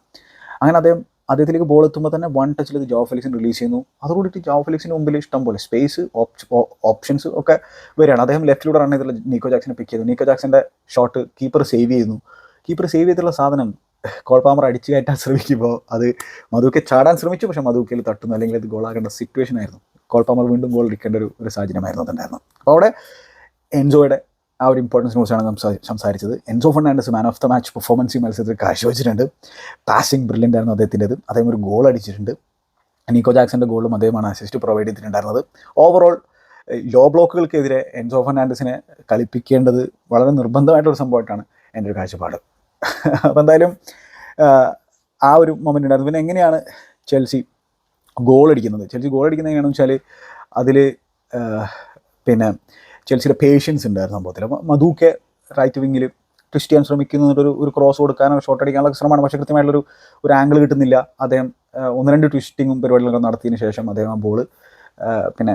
അങ്ങനെ അദ്ദേഹം അദ്ദേഹത്തിലേക്ക് ബോൾ എത്തുമ്പോൾ തന്നെ വൺ ടച്ചിൽ ഇത് ജോ ഫെലിക്സിന് റിലീസ് ചെയ്യുന്നു. അതുകൂടിയിട്ട് ജോ ഫെലിക്സിന് മുമ്പിൽ ഇഷ്ടം പോലെ സ്പേസ് ഓപ്ഷൻസ് ഒക്കെ വരികയാണ്. അദ്ദേഹം ലെഫ്റ്റിലൂടെ റൺ ചെയ്തിട്ടുള്ള നീക്കോ ജാക്സനെ പിക്ക് ചെയ്തു. നീക്കോ ജാക്സിന്റെ ഷോട്ട് കീപ്പർ സേവ് ചെയ്യുന്നു. കീപ്പർ സേവ് ചെയ്തിട്ടുള്ള സാധനം കോൾപാമർ അടിച്ചു കയറ്റാൻ ശ്രമിക്കുമ്പോൾ അത് മധുക്കെ ചാടാൻ ശ്രമിച്ചു പക്ഷെ മധുക്കയിൽ തട്ടുന്നു അല്ലെങ്കിൽ അത് ഗോളാകേണ്ട സിറ്റുവേഷൻ ആയിരുന്നു. കോൾപാമർ വീണ്ടും ഗോൾ അടിക്കേണ്ട ഒരു ഒരു സാഹചര്യമായിരുന്നു അതുണ്ടായിരുന്നു അപ്പോൾ അവിടെ എൻജോയുടെ ആ ഒരു ഇമ്പോർട്ടൻസിനെ കുറിച്ചാണ് സംസാ സംസാരിച്ചത്. Enzo Fernandez man of the match performance ഈ മത്സരത്തിൽ കാഴ്ചവെച്ചിട്ടുണ്ട്. പാസിംഗ് ബ്രില്യന്റ് ആയിരുന്നു അദ്ദേഹത്തിന്റെത്. അദ്ദേഹം ഒരു ഗോൾ അടിച്ചിട്ടുണ്ട്. നിക്കോ ജാക്സന്റെ ഗോളും അദ്ദേഹമാണ് അസിസ്റ്റ് പ്രൊവൈഡ് ചെയ്തിട്ടുണ്ടായിരുന്നത്. ഓവറോൾ ലോ ബ്ലോക്കുകൾക്കെതിരെ എൻസോ ഫെർണാണ്ടസിനെ കളിപ്പിക്കേണ്ടത് വളരെ നിർബന്ധമായിട്ടുള്ള സംഭവമായിട്ടാണ് എന്റെ ഒരു കാഴ്ചപ്പാട്. അപ്പോൾ എന്തായാലും ആ ഒരു മൊമെന്റ് ഉണ്ടായിരുന്നു പിന്നെ എങ്ങനെയാണ് ചെൽസി ഗോൾ അടിക്കുന്നത്? ചെൽസി ഗോൾ അടിക്കുന്നത് എങ്ങനെയാണെന്ന് വെച്ചാൽ അതിൽ പിന്നെ ചെൽസിയുടെ പേഷ്യൻസ് ഉണ്ടായിരുന്നു സംഭവത്തിൽ അപ്പോൾ മധുക്കെ റൈറ്റ് വിങ്ങിൽ ട്വിസ്റ്റ് ചെയ്യാൻ ശ്രമിക്കുന്നതിന്റെ ഒരു ഒരു ക്രോസ് കൊടുക്കാനോ ഷോട്ട് അടിക്കാനുള്ള ശ്രമമാണ്. പക്ഷേ കൃത്യമായിട്ടുള്ളൊരു ഒരു ആംഗിൾ കിട്ടുന്നില്ല. അദ്ദേഹം ഒന്ന് രണ്ട് ട്വിസ്റ്റിങ്ങും പരിപാടികളൊക്കെ നടത്തിയതിന് ശേഷം അദ്ദേഹം ആ ബോൾ പിന്നെ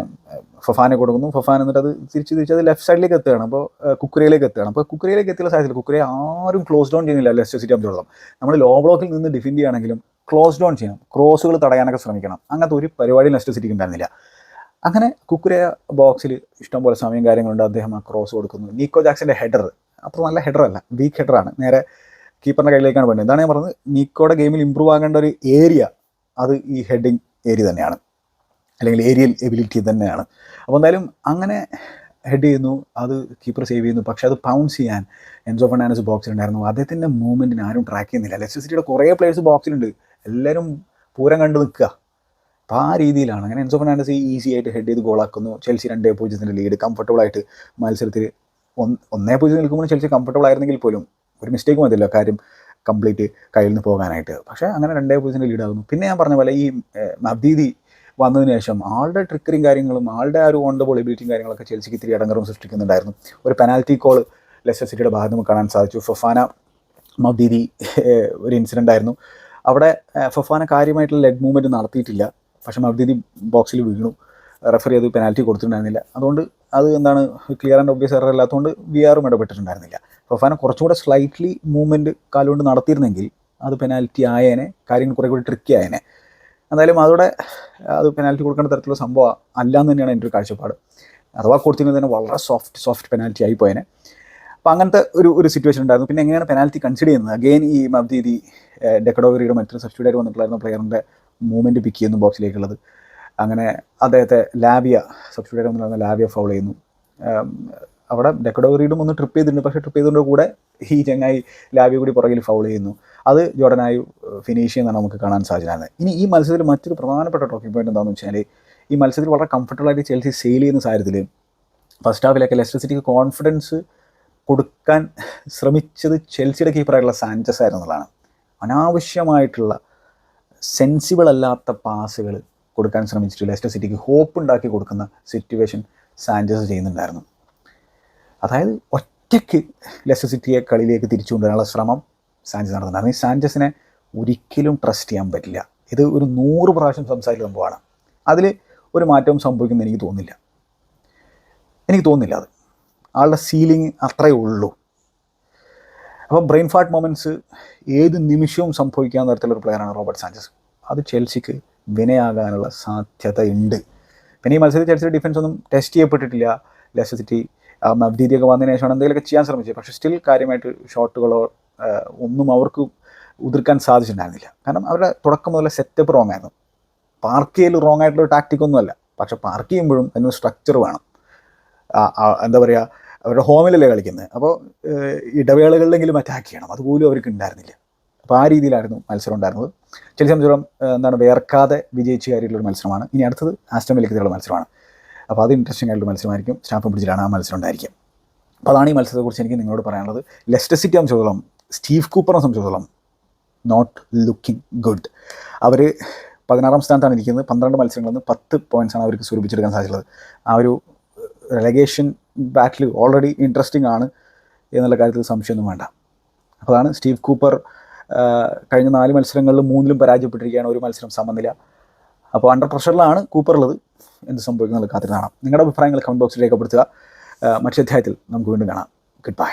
ഫഫാനെ കൊടുക്കുന്നു. ഫഫാൻ എന്നിട്ട് അത് തിരിച്ച് തിരിച്ച് അത് ലെഫ്റ്റ് സൈഡിലേക്ക് എത്തുകയാണ്. അപ്പോൾ കുക്കുരയിലേക്ക് എത്തുകയാണ്. അപ്പോൾ കുക്കുരയിലേക്ക് എത്തിയുള്ള സാഹചര്യത്തിൽ കുക്കുരയെ ആരും ക്ലോസ് ഡൗൺ ചെയ്യുന്നില്ല ലെസ്റ്റർ സിറ്റി അബ്ദുള്ളം നമ്മൾ ലോ ബ്ലോക്കിൽ നിന്ന് ഡിഫെൻഡ് ചെയ്യുകയാണെങ്കിലും ക്ലോസ് ഡൗൺ ചെയ്യണം. ക്രോസുകൾ തടയാനൊക്കെ ശ്രമിക്കണം. അങ്ങനത്തെ ഒരു പരിപാടി ലെസ്റ്റർ സിറ്റിക്ക് ഉണ്ടായിരുന്നില്ല. അങ്ങനെ കുക്കുരയ ബോക്സിൽ ഇഷ്ടംപോലെ സമയം കാര്യങ്ങളുണ്ട്. അദ്ദേഹം ആ ക്രോസ് കൊടുക്കുന്നു. നീക്കോ ജാക്സിന്റെ ഹെഡർ അത്ര നല്ല ഹെഡർ അല്ല. വീക്ക് ഹെഡറാണ് നേരെ കീപ്പറിന്റെ കയ്യിലേക്കാണ് പോയത്. എന്താണ് ഞാൻ പറഞ്ഞത്? നീക്കോയുടെ ഗെയിമിൽ ഇമ്പ്രൂവ് ആകേണ്ട ഒരു ഏരിയ അത് ഈ ഹെഡിങ് ഏരിയ തന്നെയാണ്. അല്ലെങ്കിൽ ഏരിയൽ എബിലിറ്റി തന്നെയാണ്. അപ്പോൾ എന്തായാലും അങ്ങനെ ഹെഡ് ചെയ്യുന്നു അത് കീപ്പർ സേവ് ചെയ്യുന്നു. പക്ഷേ അത് പൗൺസ് ചെയ്യാൻ എൻസോ ഫെർണാൻഡസ് ബോക്സിൽ ഉണ്ടായിരുന്നു അദ്ദേഹത്തിന്റെ മൂവ്മെന്റിന് ആരും ട്രാക്ക് ചെയ്യുന്നില്ല. ലെസ്റ്റർ സിറ്റിയുടെ കുറേ പ്ലേയേഴ്സ് ബോക്സിലുണ്ട് എല്ലാവരും പൂരം കണ്ടു നിൽക്കുക. അപ്പോൾ ആ രീതിയിലാണ്. അങ്ങനെ എൻസോ ഫെർണാൻഡസ് ഈസി ആയിട്ട് ഹെഡ് ചെയ്ത് ഗോളാക്കുന്നു ചെൽസി രണ്ടേ പൂജ്യത്തിന്റെ ലീഡ് കംഫർട്ടബിൾ ആയിട്ട് മത്സരത്തിൽ ഒന്നേ പൂജ്യം നിൽക്കുമ്പോൾ ചെൽസി കംഫർട്ടബിൾ ആയിരുന്നെങ്കിൽ പോലും ഒരു മിസ്റ്റേക്ക് മതിയല്ലോ കാര്യം കംപ്ലീറ്റ് കയ്യിൽ നിന്ന് പോകാനായിട്ട്. പക്ഷേ അങ്ങനെ രണ്ടേ പൂജ്യത്തിന്റെ ലീഡാകുന്നു പിന്നെ ഞാൻ പറഞ്ഞ പോലെ ഈ മബ്ദീദി വന്നതിന് ശേഷം ആളുടെ ട്രിക്കറും കാര്യങ്ങളും ആളുടെ ആ ഒരു ഓൺ ദ ബോൾ എബിലിറ്റിയും കാര്യങ്ങളൊക്കെ ചെൽസിക്ക് ഇത്തിരി അടങ്ങറും സൃഷ്ടിക്കുന്നുണ്ടായിരുന്നു. ഒരു പെനാൽറ്റി കോൾ ലെസ്റ്റർ സിറ്റിയുടെ ഭാഗത്ത് നമുക്ക് കാണാൻ സാധിച്ചു. ഫഫാന മദീദി ഒരു ഇൻസിഡന്റ് ആയിരുന്നു. അവിടെ ഫഫാന കാര്യമായിട്ടുള്ള ലെഗ് മൂവ്മെന്റ് നടത്തിയിട്ടില്ല. പക്ഷെ മദീദി ബോക്സിൽ വീണു. റെഫറി അത് പെനാൽറ്റി കൊടുത്തിട്ടുണ്ടായിരുന്നില്ല. അതുകൊണ്ട് അത് എന്താണ് ക്ലിയർ ആൻഡ് ഒബ്വിയസ് എറർ അല്ലാത്തതുകൊണ്ട് വി ആറും ഇടപെട്ടിട്ടുണ്ടായിരുന്നില്ല. ഫഫാന കുറച്ചുകൂടെ സ്ലൈറ്റ്ലി മൂവ്മെന്റ് കാലുകൊണ്ട് നടത്തിയിരുന്നെങ്കിൽ അത് പെനാൽറ്റി ആയേനെ കാര്യങ്ങൾ കുറേ കൂടി ട്രിക്കി ആയേനെ. എന്തായാലും അതോടെ അത് പെനാൽറ്റി കൊടുക്കേണ്ട തരത്തിലുള്ള സംഭവം അല്ല എന്ന് തന്നെയാണ് എന്റെ ഒരു കാഴ്ചപ്പാട്. അഥവാ കൊടുത്തിരുന്നത് തന്നെ വളരെ സോഫ്റ്റ് സോഫ്റ്റ് പെനാൽറ്റി ആയി പോയനെ. അപ്പോൾ അങ്ങനത്തെ ഒരു ഒരു സിറ്റുവേഷൻ ഉണ്ടായിരുന്നു. പിന്നെ എങ്ങനെയാണ് പെനാൽറ്റി കൺസിഡർ ചെയ്യുന്നത്? അഗെയിൻ ഈ മബ്ദീദി ഡെക്കഡോവറിയുടെ മറ്റൊരു സബ്സ്റ്റിറ്റ്യൂട്ട് വന്നിട്ടുള്ളായിരുന്നു പ്ലെയറിന്റെ മൂവ്മെന്റ് പിക്ക് ചെയ്യുന്നു ബോക്സിലേക്കുള്ളത് അങ്ങനെ അദ്ദേഹത്തെ ലാബിയ സബ്സ്റ്റിറ്റ്യൂട്ട് വന്നിട്ടുള്ള ലാബിയ ഫൗൾ ചെയ്യുന്നു. അവിടെ ഡെക്കഡോവറിയുടെ ഒന്ന് ട്രിപ്പ് ചെയ്തിട്ടുണ്ട്. പക്ഷേ ട്രിപ്പ് ചെയ്തതിന്റെ കൂടെ ഈ ചങ്ങായി ലാബി കൂടി പുറകിൽ ഫൗൾ ചെയ്യുന്നു. അത് ജോർഡനായി ഫിനിഷ് ചെയ്യുന്നതാണ് നമുക്ക് കാണാൻ സാധ്യതയാണ് ഇനി ഈ മത്സരത്തിൽ മറ്റൊരു പ്രധാനപ്പെട്ട ടോക്കിംഗ് പോയിന്റ് എന്താണെന്ന് വെച്ചാൽ ഈ മത്സരത്തിൽ വളരെ കംഫർട്ടബിൾ ആയിട്ട് ചെൽസി സെയിൽ ചെയ്യുന്ന സാഹചര്യത്തിൽ ഫസ്റ്റ് ഹാഫിലൊക്കെ ലെസ്റ്റർ സിറ്റിക്ക് കോൺഫിഡൻസ് കൊടുക്കാൻ ശ്രമിച്ചത് ചെൽസിയുടെ കീപ്പറായിട്ടുള്ള സാഞ്ചസ് എന്നുള്ളതാണ്. അനാവശ്യമായിട്ടുള്ള സെൻസിബിൾ അല്ലാത്ത പാസുകൾ കൊടുക്കാൻ ശ്രമിച്ചിട്ട് ലെസ്റ്റർ സിറ്റിക്ക് ഹോപ്പ് ഉണ്ടാക്കി കൊടുക്കുന്ന സിറ്റുവേഷൻ സാഞ്ചസ് ചെയ്യുന്നുണ്ടായിരുന്നു. അതായത് ഒറ്റയ്ക്ക് ലെസ്റ്റർ സിറ്റിയെ കളിയിലേക്ക് തിരിച്ചു കൊണ്ടുവരാനുള്ള ശ്രമം സാഞ്ചസ് നടത്തുന്നത് അതായത് സാഞ്ചസിനെ ഒരിക്കലും ട്രസ്റ്റ് ചെയ്യാൻ പറ്റില്ല. ഇത് ഒരു നൂറ് പ്രാവശ്യം സംസാരിക്കുന്ന സംഭവമാണ്. അതിൽ ഒരു മാറ്റവും സംഭവിക്കുമെന്ന് എനിക്ക് തോന്നില്ല എനിക്ക് തോന്നുന്നില്ല അത്. ആളുടെ സീലിംഗ് അത്രയേ ഉള്ളൂ. അപ്പം ബ്രെയിൻ ഫാട്ട് മൊമെന്റ്സ് ഏത് നിമിഷവും സംഭവിക്കാൻ തരത്തിലൊരു പ്ലെയറാണ് റോബർട്ട് സാഞ്ചസ്. അത് ചെൽസിക്ക് വിനയാകാനുള്ള സാധ്യതയുണ്ട്. പിന്നെ ഈ മത്സരത്തിൽ ചെൽസിയുടെ ഡിഫൻസ് ഒന്നും ടെസ്റ്റ് ചെയ്യപ്പെട്ടിട്ടില്ല. ലെസ്റ്റർ സിറ്റി മബ്ദീദിയൊക്കെ വന്നതിന് ശേഷമാണ് എന്തെങ്കിലുമൊക്കെ ചെയ്യാൻ ശ്രമിച്ചത്. പക്ഷെ സ്റ്റിൽ കാര്യമായിട്ട് ഷോട്ടുകളോ ഒന്നും അവർക്ക് ഉതിർക്കാൻ സാധിച്ചിട്ടുണ്ടായിരുന്നില്ല. കാരണം അവരുടെ തുടക്കം മുതലേ സെറ്റപ്പ് റോങ് ആയിരുന്നു. പാർക്ക് ചെയ്യൽ റോങ് ആയിട്ടുള്ള ടാക്റ്റിക് ഒന്നുമല്ല പക്ഷേ പാർക്ക് ചെയ്യുമ്പോഴും അതിനൊരു സ്ട്രക്ചർ വേണം. എന്താ പറയുക അവരുടെ ഹോമിലല്ലേ കളിക്കുന്നത്? അപ്പോൾ ഇടവേളകളിലെങ്കിലും അറ്റാക്ക് ചെയ്യണം. അതുപോലും അവർക്ക് ഉണ്ടായിരുന്നില്ല. അപ്പോൾ ആ രീതിയിലായിരുന്നു മത്സരം ഉണ്ടായിരുന്നത്. ചില സംബന്ധിച്ചിടത്തോളം എന്താണ് വേർക്കാതെ വിജയിച്ചു കാര്യമുള്ളൊരു മത്സരമാണ്. ഇനി അടുത്തത് ആസ്റ്റം വിലക്കെതിരെയുള്ള മത്സരമാണ്. അപ്പോൾ അത് ഇൻട്രസ്റ്റിംഗ് ആയിട്ടുള്ള മത്സരമായിരിക്കും. സ്റ്റാഫ് ബ്രിഡ്ജിലാണ് ആ മത്സരം ഉണ്ടായിരിക്കുക. അപ്പോൾ അതാണ് ഈ മത്സരത്തെക്കുറിച്ച് എനിക്ക് നിങ്ങളോട് പറയാനുള്ളത്. ലെസ്റ്റർ സിറ്റി സംബന്ധിച്ചിടത്തോളം സ്റ്റീവ് കൂപ്പറിനെ സംബന്ധിച്ചിടത്തോളം നോട്ട് ലുക്കിംഗ് ഗുഡ് അവർ പതിനാറാം സ്ഥാനത്താണ് ഇരിക്കുന്നത്. പന്ത്രണ്ട് മത്സരങ്ങളിൽ നിന്ന് പത്ത് പോയിന്റ്സാണ് അവർക്ക് സ്വരൂപിച്ചെടുക്കാൻ സാധിച്ചത് ആ ഒരു റെലഗേഷൻ ബാറ്റിൽ ഓൾറെഡി ഇൻട്രസ്റ്റിംഗ് ആണ് എന്നുള്ള കാര്യത്തിൽ സംശയമൊന്നും വേണ്ട. അപ്പോൾ അതാണ് സ്റ്റീവ് കൂപ്പർ കഴിഞ്ഞ നാല് മത്സരങ്ങളിൽ മൂന്നിലും പരാജയപ്പെട്ടിരിക്കുകയാണ്. ഒരു മത്സരം സമനില. അപ്പോൾ അണ്ടർ പ്രഷറിലാണ് കൂപ്പർ ഉള്ളത്. എന്ത് സംഭവിക്കുന്നത് കാത്തിരുന്ന് നിങ്ങളുടെ അഭിപ്രായങ്ങൾ കമന്റ് ബോക്സിൽ രേഖപ്പെടുത്തുക. മറ്റൊരു അധ്യായത്തിൽ നമുക്ക് വീണ്ടും കാണാം. Good bye